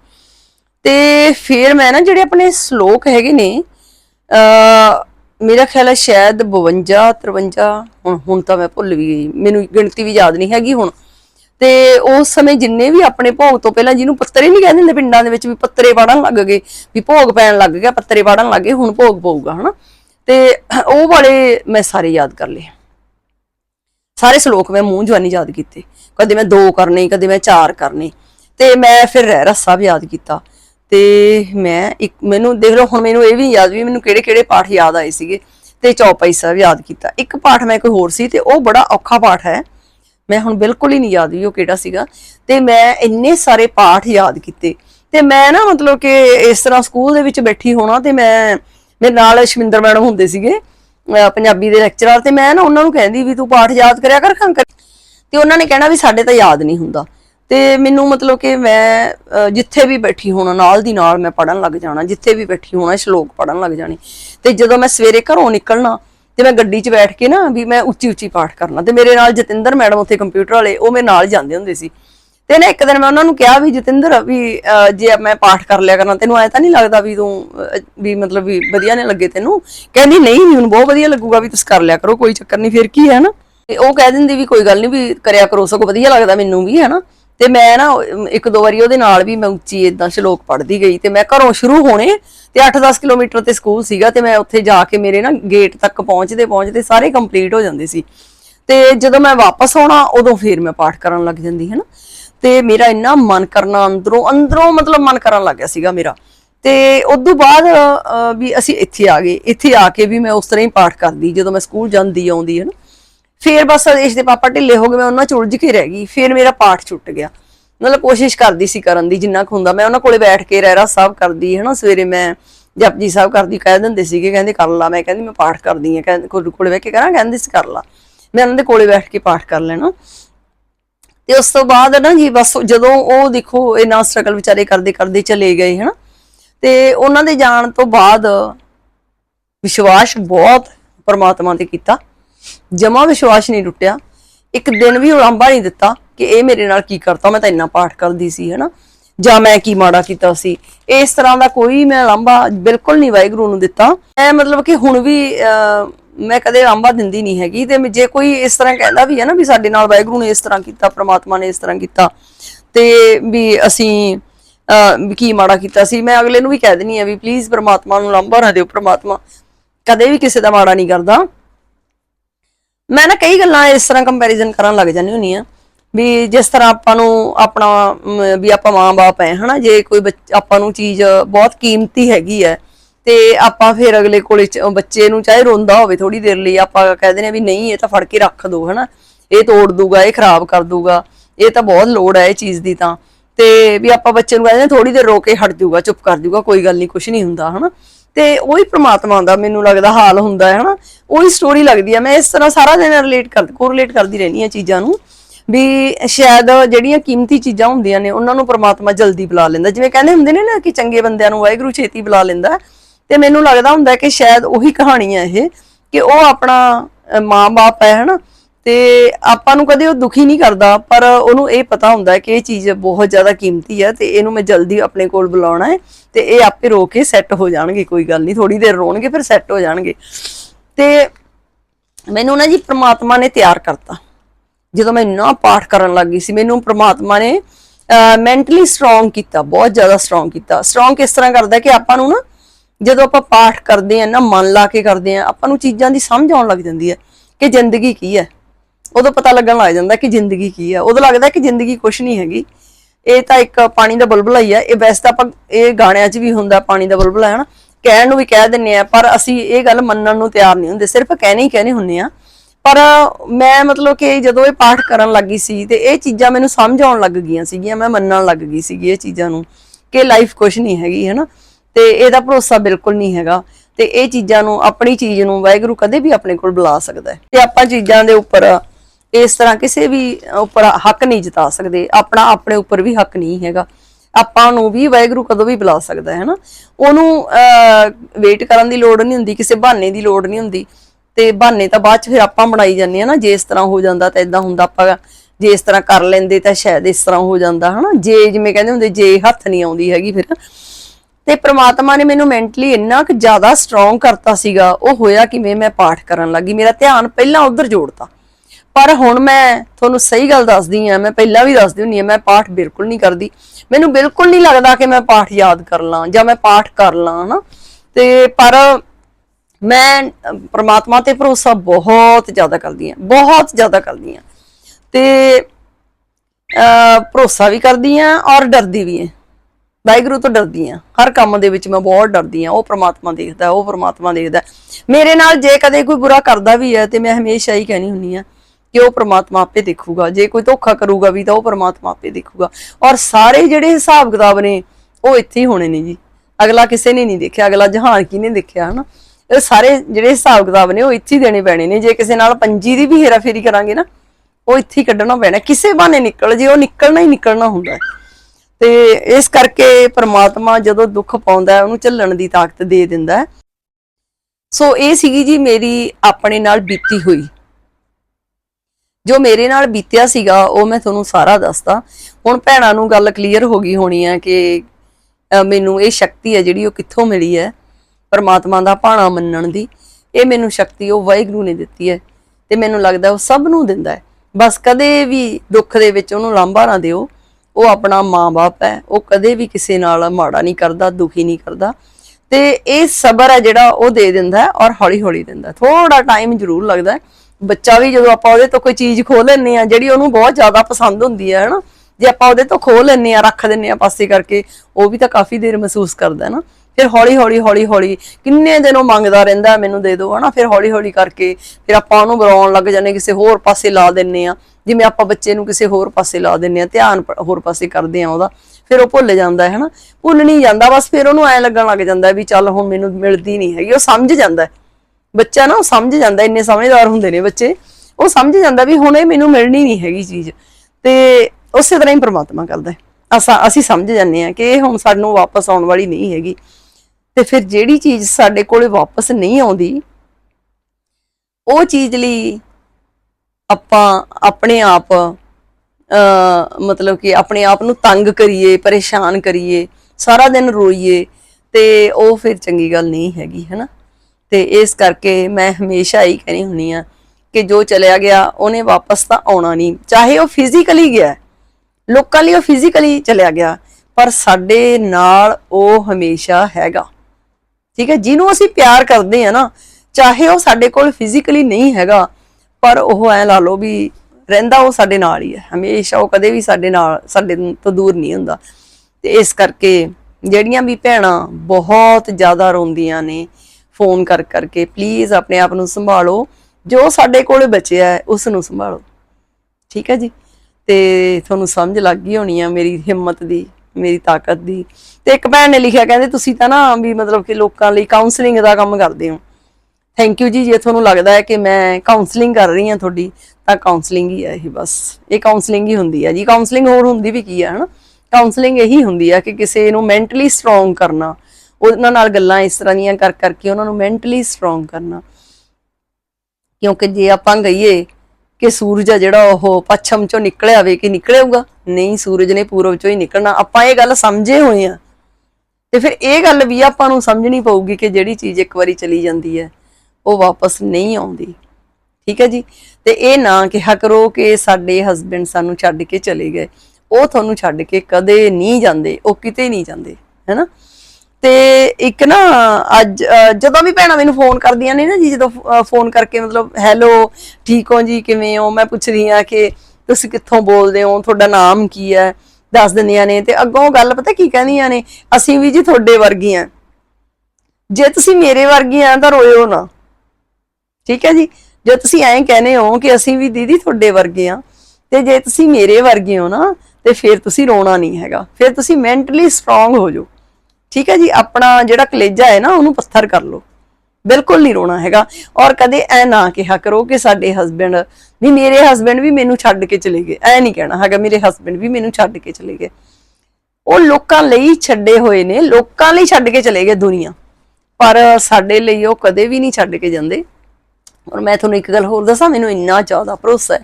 ਤੇ ਫਿਰ ਮੈਂ ਨਾ ਜਿਹੜੇ ਆਪਣੇ ਸ਼ਲੋਕ ਹੈਗੇ ਨੇ ਅ ਮੇਰਾ ਖਿਆਲ ਹੈ ਸ਼ਾਇਦ 52 53 ਹੁਣ ਹੁਣ ਤਾਂ ਮੈਂ ਭੁੱਲ ਵੀ ਗਈ। ਮੈਨੂੰ ਗਿਣਤੀ ਵੀ ਯਾਦ ਨਹੀਂ ਹੈਗੀ ਹੁਣ। ਤੇ ਉਸ ਸਮੇਂ ਜਿੰਨੇ ਵੀ ਆਪਣੇ ਭੋਗ ਤੋਂ ਪਹਿਲਾਂ ਜਿਹਨੂੰ ਪੱਤਰੇ ਨਹੀਂ ਕਹਿੰਦੇ ਹੁੰਦੇ ਪਿੰਡਾਂ ਦੇ ਵਿੱਚ ਵੀ ਪੱਤਰੇ ਪੜਨ ਲੱਗ ਗਏ, ਵੀ ਭੋਗ ਪੈਣ ਲੱਗ ਗਿਆ, ਪੱਤਰੇ ਪੜਨ ਲੱਗ ਗਏ, ਹੁਣ ਭੋਗ ਪਊਗਾ, ਹਨਾ? ਤੇ ਉਹ ਵਾਲੇ ਮੈਂ ਸਾਰੇ ਯਾਦ ਕਰ ਲਏ। ਸਾਰੇ ਸ਼ਲੋਕ ਮੈਂ ਮੂੰਹ ਜਵਾਨੀ ਯਾਦ ਕੀਤੇ। ਕਦੇ ਮੈਂ ਦੋ ਕਰਨੇ, ਕਦੇ ਮੈਂ ਚਾਰ ਕਰਨੇ। ਤੇ ਮੈਂ ਫਿਰ ਰਹਿ ਰਸਾ ਵੀ ਯਾਦ ਕੀਤਾ। ਤੇ ਮੈਂ ਇੱਕ ਮੈਨੂੰ ਦੇਖ ਲਓ, ਹੁਣ ਮੈਨੂੰ ਇਹ ਵੀ ਯਾਦ ਵੀ ਮੈਨੂੰ ਕਿਹੜੇ ਕਿਹੜੇ ਪਾਠ ਯਾਦ ਆਏ ਸੀਗੇ ਤੇ ਚੌਪਾਈ ਸਾਹਿਬ ਯਾਦ ਕੀਤਾ। ਇੱਕ ਪਾਠ ਮੈਂ ਕੋਈ ਹੋਰ ਸੀ ਤੇ ਉਹ ਬੜਾ ਔਖਾ ਪਾਠ ਹੈ। ਮੈਂ ਹੁਣ ਬਿਲਕੁਲ ਹੀ ਨਹੀਂ ਯਾਦ ਵੀ ਉਹ ਕਿਹੜਾ ਸੀਗਾ। ਤੇ ਮੈਂ ਇੰਨੇ ਸਾਰੇ ਪਾਠ ਯਾਦ ਕੀਤੇ। ਤੇ ਮੈਂ ਨਾ ਮਤਲਬ ਕਿ ਇਸ ਤਰ੍ਹਾਂ ਸਕੂਲ ਦੇ ਵਿੱਚ ਬੈਠੀ ਹੋਣਾ ਤੇ ਮੈਂ, ਮੇਰੇ ਨਾਲ ਸ਼ਮਿੰਦਰ ਮੈਡਮ ਹੁੰਦੇ ਸੀਗੇ ਪੰਜਾਬੀ ਦੇ ਲੈਕਚਰਰ ਤੇ ਮੈਂ ਨਾ ਉਹਨਾਂ ਨੂੰ ਕਹਿੰਦੀ ਵੀ ਤੂੰ ਪਾਠ ਯਾਦ ਕਰਿਆ ਕਰ ਖਾਂ ਕਰ ਤੇ ਉਹਨਾਂ ਨੇ ਕਹਿਣਾ ਵੀ ਸਾਡੇ ਤਾਂ ਯਾਦ ਨਹੀਂ ਹੁੰਦਾ। ਤੇ ਮੈਨੂੰ ਮਤਲਬ ਕਿ ਮੈਂ ਜਿੱਥੇ ਵੀ ਬੈਠੀ ਹੋਣਾ, ਨਾਲ ਦੀ ਨਾਲ ਮੈਂ ਪੜਨ ਲੱਗ ਜਾਣਾ, ਜਿੱਥੇ ਵੀ ਬੈਠੀ ਹੋਣਾ, ਸ਼ਲੋਕ ਪੜਨ ਲੱਗ ਜਾਣੀ। ਤੇ ਜਦੋਂ ਮੈਂ ਸਵੇਰੇ ਘਰੋਂ ਨਿਕਲਣਾ, ਤੇ ਮੈਂ ਗੱਡੀ 'ਚ ਬੈਠ ਕੇ ਨਾ ਵੀ ਮੈਂ ਉੱਚੀ ਉੱਚੀ ਪਾਠ ਕਰਨਾ ਤੇ ਮੇਰੇ ਨਾਲ ਜਤਿੰਦਰ ਮੈਡਮ ਉੱਥੇ ਕੰਪਿਊਟਰ ਵਾਲੇ, ਉਹ ਮੇਰੇ ਨਾਲ ਜਾਂਦੇ ਹੁੰਦੇ ਸੀ। ਤੇ ਨਾ ਇੱਕ ਦਿਨ ਮੈਂ ਉਹਨਾਂ ਨੂੰ ਕਿਹਾ ਵੀ, ਜਤਿੰਦਰ, ਵੀ ਜੇ ਮੈਂ ਪਾਠ ਕਰ ਲਿਆ ਕਰਨਾ ਤੈਨੂੰ ਐ ਤਾਂ ਨਹੀਂ ਲੱਗਦਾ ਵੀ ਤੂੰ ਵੀ ਮਤਲਬ ਵੀ ਵਧੀਆ ਨੇ ਲੱਗੇ ਤੈਨੂੰ? ਕਹਿੰਦੀ ਨਹੀਂ, ਹੁਣ ਬਹੁਤ ਵਧੀਆ ਲੱਗੂਗਾ ਵੀ ਤੁਸੀਂ ਕਰ ਲਿਆ ਕਰੋ, ਕੋਈ ਚੱਕਰ ਨਹੀਂ, ਫਿਰ ਕੀ ਹੈ ਨਾ? ਤੇ ਉਹ ਕਹਿ ਦਿੰਦੀ ਵੀ, ਕੋਈ ਗੱਲ ਨਹੀਂ ਵੀ ਕਰਿਆ ਕਰੋ, ਸਗੋਂ ਵਧੀਆ ਲੱਗਦਾ ਮੈਨੂੰ ਵੀ, ਹੈ ਨਾ? ਤੇ ਮੈਂ ਨਾ ਇੱਕ ਦੋ ਵਾਰੀ ਉਹਦੇ ਨਾਲ ਵੀ ਮੈਂ ਉੱਚੀ ਇਦਾਂ ਸ਼ਲੋਕ ਪੜ੍ਹਦੀ ਗਈ ਤੇ ਮੈਂ ਘਰੋਂ ਸ਼ੁਰੂ ਹੋਣੇ ਤੇ 8-10 ਕਿਲੋਮੀਟਰ ਤੇ ਸਕੂਲ ਸੀਗਾ ਤੇ ਮੈਂ ਉੱਥੇ ਜਾ ਕੇ ਮੇਰੇ ਨਾ ਗੇਟ ਤੱਕ ਪਹੁੰਚਦੇ ਪਹੁੰਚਦੇ ਸਾਰੇ ਕੰਪਲੀਟ ਹੋ ਜਾਂਦੇ ਸੀ। ਤੇ ਜਦੋਂ ਮੈਂ ਵਾਪਸ ਆਉਣਾ, ਉਦੋਂ ਫੇਰ ਮੈਂ ਪਾਠ ਕਰਨ ਲੱਗ ਜਾਂਦੀ ਹੈ ਨਾ ਤੇ ਮੇਰਾ ਇੰਨਾ ਮਨ ਕਰਨਾ ਅੰਦਰੋਂ ਅੰਦਰੋਂ ਮਤਲਬ ਮਨ ਕਰਨ ਲੱਗ ਗਿਆ ਸੀਗਾ ਮੇਰਾ। ਤੇ ਤੋਂ ਬਾਅਦ ਵੀ ਅਸੀਂ ਇੱਥੇ ਆ ਗਏ। ਇੱਥੇ ਆ ਕੇ ਵੀ ਮੈਂ ਉਸ ਤਰ੍ਹਾਂ ਹੀ ਪਾਠ ਕਰਦੀ, ਜਦੋਂ ਮੈਂ ਸਕੂਲ ਜਾਂਦੀ ਆਉਂਦੀ ਹੈ ਨਾ ਫੇਰ ਬਸ ਇਸ ਦੇ ਪਾਪਾ ਢਿੱਲੇ ਹੋ ਗਏ, ਮੈਂ ਉਹਨਾਂ ਚ ਉਲਝ ਕੇ ਰਹਿ ਗਈ, ਫੇਰ ਮੇਰਾ ਪਾਠ ਛੁੱਟ ਗਿਆ। ਮਤਲਬ ਕੋਸ਼ਿਸ਼ ਕਰਦੀ ਸੀ ਕਰਨ ਦੀ, ਜਿੰਨਾ ਕੁ ਹੁੰਦਾ, ਮੈਂ ਉਹਨਾਂ ਕੋਲੇ ਬੈਠ ਕੇ ਰਹਿਰਾ ਸਾਹਿਬ ਕਰਦੀ ਹੈ ਸਵੇਰੇ ਮੈਂ ਜਪਜੀ ਸਾਹਿਬ ਕਰਦੀ, ਕਹਿ ਦਿੰਦੇ ਸੀਗੇ, ਕਹਿੰਦੇ ਕਰ ਲਾ, ਮੈਂ ਕਹਿੰਦੀ ਮੈਂ ਪਾਠ ਕਰਦੀ ਹਾਂ, ਕਹਿੰਦੇ ਕੋਲੇ ਬੈਠ ਕੇ ਕਰਾਂ, ਕਹਿੰਦੇ ਸੀ ਕਰ ਲਾ। ਮੈਂ ਉਹਨਾਂ ਦੇ ਕੋਲੇ ਬੈਠ ਕੇ ਪਾਠ ਕਰ ਲੈਣਾ। ਤੇ ਉਸ ਤੋਂ ਬਾਅਦ ਨਾ ਜੀ ਬਸ ਜਦੋਂ ਉਹ ਦੇਖੋ ਇਹਨਾਂ ਸਟਰਗਲ ਵਿਚਾਰੇ ਕਰਦੇ ਕਰਦੇ ਚਲੇ ਗਏ, ਹਨਾ। ਤੇ ਉਹਨਾਂ ਦੇ ਜਾਣ ਤੋਂ ਬਾਅਦ ਵਿਸ਼ਵਾਸ ਬਹੁਤ ਪਰਮਾਤਮਾ ਤੇ ਕੀਤਾ। ਜਮਾ ਵਿਸ਼ਵਾਸ ਨਹੀਂ ਟੁੱਟਿਆ। ਇੱਕ ਦਿਨ ਵੀ ਉਲਾਂਭਾ ਨਹੀਂ ਦਿੱਤਾ ਕਿ ਇਹ ਮੇਰੇ ਨਾਲ ਕੀ ਕਰਤਾ ਮੈਂ ਤਾਂ ਇੰਨਾ ਪਾਠ ਕਰਦੀ ਸੀ ਹਨਾ। ਜਾਂ ਮੈਂ ਕੀ ਮਾੜਾ ਕੀਤਾ ਸੀ। ਇਸ ਤਰ੍ਹਾਂ ਦਾ ਕੋਈ ਮੈਂ ਉਲਾਂਭਾ ਬਿਲਕੁਲ ਨਹੀਂ ਵਾਹਿਗੁਰੂ ਨੂੰ ਦਿੱਤਾ। ਮੈਂ ਮਤਲਬ ਕਿ ਹੁਣ ਵੀ ਮੈਂ ਕਦੇ ਉਲਾਂਭਾ ਦਿੰਦੀ ਨਹੀਂ ਹੈਗੀ। ਤੇ ਜੇ ਕੋਈ ਇਸ ਤਰ੍ਹਾਂ ਕਹਿੰਦਾ ਵੀ ਹੈ ਨਾ ਵੀ ਸਾਡੇ ਨਾਲ ਵਾਹਿਗੁਰੂ ਨੇ ਇਸ ਤਰ੍ਹਾਂ ਕੀਤਾ ਪ੍ਰਮਾਤਮਾ ਨੇ ਇਸ ਤਰ੍ਹਾਂ ਕੀਤਾ ਤੇ ਵੀ ਅਸੀਂ ਅਹ, ਵੀ ਕੀ ਮਾੜਾ ਕੀਤਾ ਸੀ ਮੈਂ ਅਗਲੇ ਨੂੰ ਵੀ ਕਹਿ ਦਿੰਨੀ ਆ ਵੀ ਪਲੀਜ਼ ਪ੍ਰਮਾਤਮਾ ਨੂੰ ਉਲਾਂਭਾ ਨਾ ਦਿਓ ਪ੍ਰਮਾਤਮਾ ਕਦੇ ਵੀ ਕਿਸੇ ਦਾ ਮਾੜਾ ਨਹੀਂ ਕਰਦਾ। ਮੈਂ ਨਾ ਕਈ ਗੱਲਾਂ ਇਸ ਤਰ੍ਹਾਂ ਕੰਪੈਰੀਜ਼ਨ ਕਰਨ ਲੱਗ ਜਾਂਦੀ ਹੁੰਨੀ ਆ ਵੀ ਜਿਸ ਤਰ੍ਹਾਂ ਆਪਾਂ ਨੂੰ ਆਪਣਾ ਵੀ ਆਪਾਂ ਮਾਂ-ਬਾਪ ਹੈ, ਹਨਾ? ਜੇ ਕੋਈ ਬੱਚ- ਆਪਾਂ ਨੂੰ ਚੀਜ਼ ਬਹੁਤ ਕੀਮਤੀ ਹੈਗੀ ਹੈ, ਤੇ ਆਪਾਂ ਫਿਰ ਅਗਲੇ ਕੋਲੇ ਬੱਚੇ ਨੂੰ ਚਾਹੇ ਰੋਂਦਾ ਹੋਵੇ ਥੋੜੀ ਦੇਰ ਲਈ, ਆਪਾਂ ਕਹਿ ਦਿੰਦੇ ਆ ਵੀ ਨਹੀਂ, ਇਹ ਤਾਂ ਫੜ ਕੇ ਰੱਖ ਦੋ, ਹਨਾ? ਇਹ ਤੋੜ ਦੂਗਾ, ਇਹ ਖਰਾਬ ਕਰ ਦੂਗਾ, ਇਹ ਤਾਂ ਬਹੁਤ ਲੋੜ ਹੈ ਇਹ ਚੀਜ਼ ਦੀ ਤਾਂ। ਤੇ ਵੀ ਆਪਾਂ ਬੱਚੇ ਨੂੰ ਕਹਿੰਦੇ ਥੋੜੀ ਦੇਰ ਰੋ ਕੇ ਹਟ ਜਾਊਗਾ ਚੁੱਪ ਕਰ ਜਾਊਗਾ ਕੋਈ ਗੱਲ ਨਹੀਂ ਕੁਝ ਨਹੀਂ ਹੁੰਦਾ, ਹਨਾ? ਤੇ ਉਹੀ ਪ੍ਰਮਾਤਮਾ ਦਾ ਮੈਨੂੰ ਲੱਗਦਾ ਹਾਲ ਹੁੰਦਾ ਹੈ, ਹਨਾ? ਉਹੀ ਸਟੋਰੀ ਲੱਗਦੀ ਹੈ। ਮੈਂ ਇਸ ਤਰ੍ਹਾਂ ਸਾਰਾ ਦਿਨ ਰਿਲੇਟ ਕਰ ਕੋਰਿਲੇਟ ਕਰਦੀ ਰਹਿੰਦੀ ਹਾਂ ਚੀਜ਼ਾਂ ਨੂੰ ਵੀ ਸ਼ਾਇਦ ਜਿਹੜੀਆਂ ਕੀਮਤੀ ਚੀਜ਼ਾਂ ਹੁੰਦੀਆਂ ਨੇ, ਉਹਨਾਂ ਨੂੰ ਪ੍ਰਮਾਤਮਾ ਜਲਦੀ ਬੁਲਾ ਲੈਂਦਾ। ਜਿਵੇਂ ਕਹਿੰਦੇ ਹੁੰਦੇ ਨੇ ਨਾ ਕਿ ਚੰਗੇ ਬੰਦਿਆਂ ਨੂੰ ਵਾਹਿਗੁਰੂ ਛੇਤੀ ਬੁਲਾ ਲੈਂਦਾ ਤੇ ਮੈਨੂੰ ਲੱਗਦਾ ਹੁੰਦਾ ਕਿ ਸ਼ਾਇਦ ਉਹੀ ਕਹਾਣੀ ਹੈ ਇਹ ਕਿ ਉਹ ਆਪਣਾ ਮਾਂ-ਬਾਪ ਹੈ, ਹਨਾ? ਤੇ ਆਪਾਂ ਨੂੰ ਕਦੇ ਉਹ ਦੁਖੀ ਨਹੀਂ ਕਰਦਾ, ਪਰ ਉਹਨੂੰ ਇਹ ਪਤਾ ਹੁੰਦਾ ਹੈ ਕਿ ਇਹ ਚੀਜ਼ ਬਹੁਤ ਜ਼ਿਆਦਾ ਕੀਮਤੀ ਹੈ ਤੇ ਇਹਨੂੰ ਮੈਂ ਜਲਦੀ ਆਪਣੇ ਕੋਲ ਬੁਲਾਉਣਾ ਹੈ ਤੇ ਇਹ ਆਪੇ ਰੋ ਕੇ ਸੈੱਟ ਹੋ ਜਾਣਗੇ, ਕੋਈ ਗੱਲ ਨਹੀਂ ਥੋੜੀ ਦੇਰ ਰੋਣਗੇ ਫਿਰ ਸੈੱਟ ਹੋ ਜਾਣਗੇ। ਤੇ ਮੈਨੂੰ ਨਾ ਜੀ ਪ੍ਰਮਾਤਮਾ ਨੇ ਤਿਆਰ ਕਰਤਾ। ਜਦੋਂ ਮੈਂ ਇੰਨਾ ਪਾਠ ਕਰਨ ਲੱਗ ਗਈ ਸੀ, ਮੈਨੂੰ ਪ੍ਰਮਾਤਮਾ ਨੇ ਮੈਂਟਲੀ ਸਟਰੋਂਗ ਕੀਤਾ, ਬਹੁਤ ਜ਼ਿਆਦਾ ਸਟਰੋਂਗ ਕੀਤਾ। ਸਟਰੋਂਗ ਕਿਸ ਤਰ੍ਹਾਂ ਕਰਦਾ ਕਿ ਆਪਾਂ ਨੂੰ ਨਾ, ਜਦੋਂ ਆਪਾਂ ਪਾਠ ਕਰਦੇ ਆ ਨਾ, ਮਨ ਲਾ ਕੇ ਕਰਦੇ ਆ ਆਪਾਂ ਨੂੰ ਚੀਜ਼ਾਂ ਦੀ ਸਮਝ ਆਉਣ ਲੱਗ ਜਾਂਦੀ ਹੈ ਕਿ ਜ਼ਿੰਦਗੀ ਕੀ ਹੈ। ਉਦੋਂ ਪਤਾ ਲੱਗਣ ਲੱਗ ਜਾਂਦਾ ਕਿ ਜ਼ਿੰਦਗੀ ਕੀ ਹੈ ਉਦੋਂ ਲੱਗਦਾ ਕਿ ਜ਼ਿੰਦਗੀ ਕੁਝ ਨਹੀਂ ਹੈਗੀ। ਇਹ ਤਾਂ ਇੱਕ ਪਾਣੀ ਦਾ ਬੁਲਬੁਲਾ ਹੀ ਹੈ ਇਹ ਵੈਸੇ ਤਾਂ ਆਪਾਂ ਇਹ ਗਾਣਿਆਂ 'ਚ ਵੀ ਹੁੰਦਾ ਪਾਣੀ ਦਾ ਬੁਲਬੁਲਾ ਹੈ ਕਹਿਣ ਨੂੰ ਵੀ ਕਹਿ ਦਿੰਨੇ ਆ, ਪਰ ਅਸੀਂ ਇਹ ਗੱਲ ਮੰਨਣ ਨੂੰ ਤਿਆਰ ਨਹੀਂ ਹੁੰਦੇ। ਸਿਰਫ ਕਹਿਣੇ ਹੀ ਕਹਿਣੇ ਹੁੰਨੇ ਆ। ਪਰ ਮੈਂ ਮਤਲਬ ਕਿ ਜਦੋਂ ਇਹ ਪਾਠ ਕਰਨ ਲੱਗੀ ਸੀ ਤੇ ਇਹ ਚੀਜ਼ਾਂ ਮੈਨੂੰ ਸਮਝ ਆਉਣ ਲੱਗ ਗਈਆਂ ਸੀਗੀਆਂ, ਮੈਂ ਮੰਨਣ ਲੱਗ ਗਈ ਸੀਗੀ ਇਹ ਚੀਜ਼ਾਂ ਨੂੰ ਕਿ ਲਾਈਫ ਕੁਝ ਨਹੀਂ ਹੈਗੀ ਹੈ ਨਾ ਤੇ ਇਹਦਾ ਭਰੋਸਾ ਬਿਲਕੁਲ ਨਹੀਂ ਹੈਗਾ। ਤੇ ਇਹ ਚੀਜ਼ਾਂ ਨੂੰ, ਆਪਣੀ ਚੀਜ਼ ਨੂੰ ਵਾਹਿਗੁਰੂ ਕਦੇ ਵੀ ਆਪਣੇ ਕੋਲ ਬੁਲਾ ਸਕਦਾ ਹੈ। ਤੇ ਆਪਾਂ ਚੀਜ਼ਾਂ ਦੇ ਉੱਪਰ ਇਸ ਤਰ੍ਹਾਂ ਕਿਸੇ ਵੀ ਉੱਪਰ ਹੱਕ ਨਹੀਂ ਜਤਾ ਸਕਦੇ, ਆਪਣਾ ਆਪਣੇ ਉੱਪਰ ਵੀ ਹੱਕ ਨਹੀਂ ਹੈਗਾ। ਆਪਾਂ ਨੂੰ ਵੀ ਵਾਹਿਗੁਰੂ ਕਦੋਂ ਵੀ ਬੁਲਾ ਸਕਦਾ ਹੈ ਨਾ। ਉਹਨੂੰ ਵੇਟ ਕਰਨ ਦੀ ਲੋੜ ਨਹੀਂ ਹੁੰਦੀ, ਕਿਸੇ ਬਹਾਨੇ ਦੀ ਲੋੜ ਨਹੀਂ ਹੁੰਦੀ। ਤੇ ਬਹਾਨੇ ਤਾਂ ਬਾਅਦ ਚ ਫਿਰ ਆਪਾਂ ਬਣਾਈ ਜਾਂਦੇ ਆ ਨਾ, ਜੇ ਇਸ ਤਰ੍ਹਾਂ ਹੋ ਜਾਂਦਾ ਤਾਂ ਇਦਾਂ ਹੁੰਦਾ ਆਪਾਂ, ਜੇ ਇਸ ਤਰ੍ਹਾਂ ਕਰ ਲੈਂਦੇ ਤਾਂ ਸ਼ਾਇਦ ਇਸ ਤਰ੍ਹਾਂ ਹੋ ਜਾਂਦਾ, ਹਨਾ। ਜੇ ਜਿਵੇਂ ਕਹਿੰਦੇ ਹੁੰਦੇ, ਜੇ ਹੱਥ ਨਹੀਂ ਆਉਂਦੀ ਹੈਗੀ ਫਿਰ। ਤੇ ਪ੍ਰਮਾਤਮਾ ਨੇ ਮੈਨੂੰ ਮੈਂਟਲੀ ਇੰਨਾ ਕੁ ਜ਼ਿਆਦਾ ਸਟਰੋਂਗ ਕਰਤਾ ਸੀਗਾ, ਉਹ ਹੋਇਆ ਕਿਵੇਂ ਮੈਂ ਪਾਠ ਕਰਨ ਲੱਗੀ। ਮੇਰਾ ਧਿਆਨ ਪਹਿਲਾਂ ਉਧਰ ਜੋੜਤਾ। ਪਰ ਹੁਣ ਮੈਂ ਤੁਹਾਨੂੰ ਸਹੀ ਗੱਲ ਦੱਸਦੀ ਆ ਮੈਂ ਪਹਿਲਾਂ ਵੀ ਦੱਸਦੀ ਹੁੰਨੀ ਆ ਮੈਂ ਪਾਠ ਬਿਲਕੁਲ ਨਹੀਂ ਕਰਦੀ। ਮੈਨੂੰ ਬਿਲਕੁਲ ਨਹੀਂ ਲੱਗਦਾ ਕਿ ਮੈਂ ਪਾਠ ਯਾਦ ਕਰ ਲਾਂ ਜਾਂ ਮੈਂ ਪਾਠ ਕਰ ਲਾਂ ਹਨਾ? ਤੇ ਪਰ ਮੈਂ ਅਹ, ਪ੍ਰਮਾਤਮਾ ਤੇ ਭਰੋਸਾ ਬਹੁਤ ਜ਼ਿਆਦਾ ਕਰਦੀ ਆ ਬਹੁਤ ਜ਼ਿਆਦਾ ਕਰਦੀ ਆ ਤੇ ਅਹ, ਭਰੋਸਾ ਵੀ ਕਰਦੀ ਆ ਔਰ ਡਰਦੀ ਵੀ ਆ ਵਾਹਿਗੁਰੂ ਤੋਂ ਡਰਦੀ ਆ ਹਰ ਕੰਮ ਦੇ ਵਿੱਚ ਮੈਂ ਬਹੁਤ ਡਰਦੀ ਆ ਉਹ ਪ੍ਰਮਾਤਮਾ ਦੇਖਦਾ ਉਹ ਪ੍ਰਮਾਤਮਾ ਦੇਖਦਾ। ਮੇਰੇ ਨਾਲ ਜੇ ਕਦੇ ਕੋਈ ਬੁਰਾ ਕਰਦਾ ਵੀ ਹੈ ਤੇ ਮੈਂ ਹਮੇਸ਼ਾ ਹੀ ਕਹਿਣੀ ਹੁੰਨੀ ਆ ਕਿ ਉਹ ਪ੍ਰਮਾਤਮਾ ਆਪੇ ਦੇਖੂਗਾ। ਜੇ ਕੋਈ ਧੋਖਾ ਕਰੂਗਾ ਵੀ ਤਾਂ ਉਹ ਪ੍ਰਮਾਤਮਾ ਆਪੇ ਦੇਖੂਗਾ। ਔਰ ਸਾਰੇ ਜਿਹੜੇ ਹਿਸਾਬ ਕਿਤਾਬ ਨੇ, ਉਹ ਇੱਥੇ ਹੀ ਹੋਣੇ ਨੇ ਜੀ। ਅਗਲਾ ਕਿਸੇ ਨੇ ਨਹੀਂ ਦੇਖਿਆ, ਅਗਲਾ ਜਹਾਨ ਕਿਹਨੇ ਦੇਖਿਆ, ਹਨਾ? ਇਹ ਸਾਰੇ ਜਿਹੜੇ ਹਿਸਾਬ ਕਿਤਾਬ ਨੇ, ਉਹ ਇੱਥੇ ਹੀ ਦੇਣੇ ਪੈਣੇ ਨੇ। ਜੇ ਕਿਸੇ ਨਾਲ ਪੰਜੀ ਦੀ ਵੀ ਹੇਰਾਫੇਰੀ ਕਰਾਂਗੇ ਨਾ, ਉਹ ਇੱਥੇ ਹੀ ਕੱਢਣਾ ਪੈਣਾ ਕਿਸੇ ਬਹਾਨੇ ਨਿਕਲ, ਜੇ ਉਹ ਨਿਕਲਣਾ ਹੀ ਨਿਕਲਣਾ ਹੁੰਦਾ ਹੈ। ਤੇ ਇਸ ਕਰਕੇ ਪ੍ਰਮਾਤਮਾ ਜਦੋਂ ਦੁੱਖ ਪਾਉਂਦਾ ਹੈ, ਉਹਨੂੰ ਝੱਲਣ ਦੀ ਤਾਕਤ ਦੇ ਦਿੰਦਾ ਹੈ। ਸੋ ਇਹ ਸੀਗੀ ਜੀ ਮੇਰੀ ਆਪਣੇ ਨਾਲ ਬੀਤੀ ਹੋਈ। ਜੋ ਮੇਰੇ ਨਾਲ ਬੀਤਿਆ ਸੀਗਾ, ਉਹ ਮੈਂ ਤੁਹਾਨੂੰ ਸਾਰਾ ਦੱਸਤਾ ਹੁਣ ਭੈਣਾਂ ਨੂੰ ਗੱਲ ਕਲੀਅਰ ਹੋ ਗਈ ਹੋਣੀ ਹੈ ਕਿ ਮੈਨੂੰ ਇਹ ਸ਼ਕਤੀ ਹੈ ਜਿਹੜੀ ਉਹ ਕਿੱਥੋਂ ਮਿਲੀ ਹੈ, ਪਰਮਾਤਮਾ ਦਾ ਭਾਣਾ ਮੰਨਣ ਦੀ। ਇਹ ਮੈਨੂੰ ਸ਼ਕਤੀ ਉਹ ਵਾਹਿਗੁਰੂ ਨੇ ਦਿੱਤੀ ਹੈ ਤੇ ਮੈਨੂੰ ਲੱਗਦਾ ਉਹ ਸਭ ਨੂੰ ਦਿੰਦਾ ਹੈ। ਬਸ ਕਦੇ ਵੀ ਦੁੱਖ ਦੇ ਵਿੱਚ ਉਹਨੂੰ ਲਾਂਭਾ ਨਾ ਦਿਓ। ਉਹ ਆਪਣਾ ਮਾਂ-ਬਾਪ ਹੈ, ਉਹ ਕਦੇ ਵੀ ਕਿਸੇ ਨਾਲ ਮਾੜਾ ਨਹੀਂ ਕਰਦਾ, ਦੁਖੀ ਨਹੀਂ ਕਰਦਾ। ਤੇ ਇਹ ਸਬਰ ਹੈ ਜਿਹੜਾ ਉਹ ਦੇ ਦਿੰਦਾ ਔਰ ਹੌਲੀ-ਹੌਲੀ ਦਿੰਦਾ ਥੋੜਾ ਟਾਈਮ ਜ਼ਰੂਰ ਲੱਗਦਾ ਬੱਚਾ ਵੀ ਜਦੋਂ ਆਪਾਂ ਉਹਦੇ ਤੋਂ ਕੋਈ ਚੀਜ਼ ਖੋਹ ਲੈਂਦੇ ਆ ਜਿਹੜੀ ਉਹਨੂੰ ਬਹੁਤ ਜ਼ਿਆਦਾ ਪਸੰਦ ਹੁੰਦੀ ਹੈ, ਹਨਾ? ਜੇ ਆਪਾਂ ਉਹਦੇ ਤੋਂ ਖੋਹ ਲੈਂਦੇ ਆ ਰੱਖ ਦਿੰਦੇ ਆ ਪਾਸੇ ਕਰਕੇ, ਉਹ ਵੀ ਤਾਂ ਕਾਫੀ ਦੇਰ ਮਹਿਸੂਸ ਕਰਦਾ ਹੈ ਨਾ? ਫਿਰ ਹੌਲੀ ਹੌਲੀ ਹੌਲੀ ਹੌਲੀ ਕਿੰਨੇ ਦਿਨ ਉਹ ਮੰਗਦਾ ਰਹਿੰਦਾ ਮੈਨੂੰ ਦੇ ਦਿਓ, ਹਨਾ? ਫਿਰ ਹੌਲੀ ਹੌਲੀ ਕਰਕੇ ਫਿਰ ਆਪਾਂ ਉਹਨੂੰ ਬੁਲਾਉਣ ਲੱਗ ਜਾਂਦੇ ਕਿਸੇ ਹੋਰ ਪਾਸੇ ਲਾ ਦਿੰਨੇ ਆ ਜਿਵੇਂ ਆਪਾਂ ਬੱਚੇ ਨੂੰ ਕਿਸੇ ਹੋਰ ਪਾਸੇ ਲਾ ਦਿੰਨੇ ਆ ਧਿਆਨ ਹੋਰ ਪਾਸੇ ਕਰਦੇ ਆ ਉਹਦਾ, ਫਿਰ ਉਹ ਭੁੱਲ ਜਾਂਦਾ ਹੈ, ਹਨਾ? ਭੁੱਲ ਨਹੀਂ ਜਾਂਦਾ, ਬਸ ਫਿਰ ਉਹਨੂੰ ਐ ਲੱਗਣ ਲੱਗ ਜਾਂਦਾ ਵੀ ਚੱਲ ਹੁਣ ਮੈਨੂੰ ਮਿਲਦੀ ਨਹੀਂ ਹੈਗੀ, ਉਹ ਸਮਝ ਜਾਂਦਾ ਬੱਚਾ ਨਾ ਉਹ ਸਮਝ ਜਾਂਦਾ, ਇੰਨੇ ਸਮਝਦਾਰ ਹੁੰਦੇ ਨੇ ਬੱਚੇ। ਉਹ ਸਮਝ ਜਾਂਦਾ ਵੀ ਹੁਣ ਇਹ ਮੈਨੂੰ ਮਿਲਣੀ ਨਹੀਂ ਹੈਗੀ ਚੀਜ਼। ਤੇ ਉਸੇ ਤਰ੍ਹਾਂ ਹੀ ਪ੍ਰਮਾਤਮਾ ਕਰਦਾ ਹੈ। ਅਸਾਂ, ਅਸੀਂ ਸਮਝ ਜਾਂਦੇ ਆ ਕਿ ਇਹ ਹੁਣ ਸਾਨੂੰ ਵਾਪਸ ਆਉਣ ਵਾਲੀ ਨਹੀਂ ਹੈਗੀ। ਤੇ ਫਿਰ ਜਿਹੜੀ ਚੀਜ਼ ਸਾਡੇ ਕੋਲੇ ਵਾਪਸ ਨਹੀਂ ਆਉਂਦੀ, ਉਹ ਚੀਜ਼ ਲਈ ਆਪਾਂ ਆਪਣੇ ਆਪ ਅ ਮਤਲਬ ਕਿ ਆਪਣੇ ਆਪ ਨੂੰ ਤੰਗ ਕਰੀਏ, ਪਰੇਸ਼ਾਨ ਕਰੀਏ, ਸਾਰਾ ਦਿਨ ਰੋਈਏ ਤੇ ਉਹ ਫਿਰ ਚੰਗੀ ਗੱਲ ਨਹੀਂ ਹੈਗੀ, ਹੈਨਾ? ਤੇ ਇਸ ਕਰਕੇ ਮੈਂ ਹਮੇਸ਼ਾ ਹੀ ਕਹਿੰਦੀ ਹੁੰਨੀ ਆ ਕਿ ਜੋ ਚਲਿਆ ਗਿਆ, ਉਹਨੇ ਵਾਪਸ ਤਾਂ ਆਉਣਾ ਨਹੀਂ। ਚਾਹੇ ਉਹ ਫਿਜ਼ੀਕਲੀ ਗਿਆ ਲੋਕਾਂ ਲਈ ਉਹ ਫਿਜ਼ੀਕਲੀ ਚਲਿਆ ਗਿਆ, ਪਰ ਸਾਡੇ ਨਾਲ ਉਹ ਹਮੇਸ਼ਾ ਹੈਗਾ। ਠੀਕ ਹੈ, ਜਿਹਨੂੰ ਅਸੀਂ ਪਿਆਰ ਕਰਦੇ ਆ ਨਾ, ਚਾਹੇ ਉਹ ਸਾਡੇ ਕੋਲ ਫਿਜ਼ੀਕਲੀ ਨਹੀਂ ਹੈਗਾ, ਪਰ ਉਹ ਐ ਲਾ ਲਓ ਵੀ ਰਹਿੰਦਾ ਉਹ ਸਾਡੇ ਨਾਲ ਹੀ ਹੈ। ਹਮੇਸ਼ਾ ਉਹ ਕਦੇ ਵੀ ਸਾਡੇ ਨਾਲ, ਸਾਡੇ ਤੋਂ ਦੂਰ ਨਹੀਂ ਹੁੰਦਾ। ਤੇ ਇਸ ਕਰਕੇ ਜਿਹੜੀਆਂ ਵੀ ਭੈਣਾਂ ਬਹੁਤ ਜ਼ਿਆਦਾ ਰੋਂਦੀਆਂ ਨੇ ਫੋਨ ਕਰ ਕਰਕੇ ਪਲੀਜ਼ ਆਪਣੇ ਆਪ ਨੂੰ ਸੰਭਾਲੋ, ਜੋ ਸਾਡੇ ਕੋਲ ਬਚਿਆ ਹੈ ਉਸ ਨੂੰ ਸੰਭਾਲੋ। ਠੀਕ ਹੈ ਜੀ? ਤੇ ਤੁਹਾਨੂੰ ਸਮਝ ਲੱਗ ਗਈ ਹੋਣੀ ਆ ਮੇਰੀ ਹਿੰਮਤ ਦੀ, ਮੇਰੀ ਤਾਕਤ ਦੀ। ਤੇ ਇੱਕ ਭੈਣ ਨੇ ਲਿਖਿਆ, ਕਹਿੰਦੇ ਤੁਸੀਂ ਤਾਂ ਨਾ ਵੀ ਮਤਲਬ ਕਿ ਲੋਕਾਂ ਲਈ ਕਾਉਂਸਲਿੰਗ ਦਾ ਕੰਮ ਕਰਦੇ ਹੋ। ਥੈਂਕ ਯੂ ਜੀ, ਜੇ ਤੁਹਾਨੂੰ ਲੱਗਦਾ ਹੈ ਕਿ ਮੈਂ ਕਾਉਂਸਲਿੰਗ ਕਰ ਰਹੀ ਹਾਂ ਤੁਹਾਡੀ, ਤਾਂ ਕਾਉਂਸਲਿੰਗ ਹੀ ਹੈ ਇਹ ਬਸ। ਇਹ ਕਾਉਂਸਲਿੰਗ ਹੀ ਹੁੰਦੀ ਹੈ ਜੀ। ਕਾਉਂਸਲਿੰਗ ਹੋਰ ਹੁੰਦੀ ਵੀ ਕੀ ਹੈ, ਹਨਾ? ਕਾਉਂਸਲਿੰਗ ਇਹੀ ਹੁੰਦੀ ਹੈ ਕਿ ਕਿਸੇ ਨੂੰ ਮੈਂਟਲੀ ਸਟਰੋਂਗ ਕਰਨਾ ਉਹਨਾਂ ਨਾਲ ਗੱਲਾਂ ਇਸ ਤਰ੍ਹਾਂ ਦੀਆਂ ਕਰ ਕਰਕੇ ਉਹਨਾਂ ਨੂੰ ਮੈਂਟਲੀ ਸਟਰੋਂਗ ਕਰਨਾ। ਕਿਉਂਕਿ ਜੇ ਆਪਾਂ ਗਈਏ ਕਿ ਸੂਰਜ ਆ ਜਿਹੜਾ ਉਹ ਪੱਛਮ ਚੋਂ ਨਿਕਲਿਆ ਵੇ ਕਿ ਨਿਕਲੇਗਾ ਨਹੀਂ, ਸੂਰਜ ਨੇ ਪੂਰਬ ਚੋਂ ਹੀ ਨਿਕਲਣਾ। ਆਪਾਂ ਇਹ ਗੱਲ ਸਮਝੇ ਹੋਏ ਆ ਤੇ ਫਿਰ ਇਹ ਗੱਲ ਵੀ ਆਪਾਂ ਨੂੰ ਸਮਝਣੀ ਪਊਗੀ ਕਿ ਜਿਹੜੀ ਚੀਜ਼ ਇੱਕ ਵਾਰੀ ਚਲੀ ਜਾਂਦੀ ਹੈ, ਉਹ ਵਾਪਸ ਨਹੀਂ ਆਉਂਦੀ। ਠੀਕ ਹੈ ਜੀ? ਤੇ ਇਹ ਨਾ ਕਿਹਾ ਕਰੋ ਕਿ ਸਾਡੇ ਹਸਬੰਡ ਸਾਨੂੰ ਛੱਡ ਕੇ ਚਲੇ ਗਏ। ਉਹ ਤੁਹਾਨੂੰ ਛੱਡ ਕੇ ਕਦੇ ਨਹੀਂ ਜਾਂਦੇ, ਉਹ ਕਿਤੇ ਨਹੀਂ ਜਾਂਦੇ। ਹੈਨਾ ਤੇ ਇੱਕ ਨਾ, ਅੱਜ ਜਦੋਂ ਵੀ ਭੈਣਾਂ ਮੈਨੂੰ ਫੋਨ ਕਰਦੀਆਂ ਨੇ ਨਾ ਜੀ, ਜਦੋਂ ਫੋਨ ਕਰਕੇ ਮਤਲਬ ਹੈਲੋ ਠੀਕ ਹੋ ਜੀ? ਕਿਵੇਂ ਹੋ? ਮੈਂ ਪੁੱਛਦੀ ਆ ਕਿ ਤੁਸੀਂ ਕਿੱਥੋਂ ਬੋਲਦੇ ਹੋ? ਤੁਹਾਡਾ ਨਾਮ ਕੀ ਹੈ? ਦੱਸ ਦਿੰਦੀਆਂ ਨੇ ਤੇ ਅੱਗੋਂ ਗੱਲ ਪਤਾ ਕੀ ਕਹਿੰਦੀਆਂ ਨੇ? ਅਸੀਂ ਵੀ ਜੀ ਤੁਹਾਡੇ ਵਰਗੀਆਂ ਜੇ ਤੁਸੀਂ ਮੇਰੇ ਵਰਗੀਆਂ ਤਾਂ ਰੋਇਓ ਨਾ। ਠੀਕ ਹੈ ਜੀ? ਜੇ ਤੁਸੀਂ ਐਂ ਕਹਿੰਦੇ ਹੋ ਕਿ ਅਸੀਂ ਵੀ ਦੀਦੀ ਤੁਹਾਡੇ ਵਰਗੇ ਆ ਤੇ ਜੇ ਤੁਸੀਂ ਮੇਰੇ ਵਰਗੇ ਹੋ ਨਾ, ਤੇ ਫਿਰ ਤੁਸੀਂ ਰੋਣਾ ਨਹੀਂ ਹੈਗਾ। ਫਿਰ ਤੁਸੀਂ ਮੈਂਟਲੀ ਸਟਰੋਂਗ ਹੋ ਜਾਓ। ਠੀਕ ਹੈ ਜੀ, ਆਪਣਾ ਜਿਹੜਾ ਕਲੇਜਾ ਹੈ ਨਾ, ਉਹਨੂੰ ਪੱਥਰ ਕਰ ਲਓ। ਬਿਲਕੁਲ ਨਹੀਂ ਰੋਣਾ ਹੈਗਾ। ਔਰ ਕਦੇ ਐ ਨਾ ਕਿਹਾ ਕਰੋ ਕਿ ਸਾਡੇ ਹਸਬੰਡ ਵੀ ਮੇਰੇ ਹਸਬੰਡ ਵੀ ਮੈਨੂੰ ਛੱਡ ਕੇ ਚਲੇ ਗਏ। ਐ ਨਹੀਂ ਕਹਿਣਾ ਹੈਗਾ, ਮੇਰੇ ਹਸਬੰਡ ਵੀ ਮੈਨੂੰ ਛੱਡ ਕੇ ਚਲੇ ਗਏ। ਉਹ ਲੋਕਾਂ ਲਈ ਛੱਡੇ ਹੋਏ ਨੇ, ਲੋਕਾਂ ਲਈ ਛੱਡ ਕੇ ਚਲੇ ਗਏ ਦੁਨੀਆ। ਪਰ ਸਾਡੇ ਲਈ ਉਹ ਕਦੇ ਵੀ ਨਹੀਂ ਛੱਡ ਕੇ ਜਾਂਦੇ। ਔਰ ਮੈਂ ਤੁਹਾਨੂੰ ਇੱਕ ਗੱਲ ਹੋਰ ਦੱਸਾਂ, ਮੈਨੂੰ ਇੰਨਾ ਜ਼ਿਆਦਾ ਭਰੋਸਾ ਹੈ।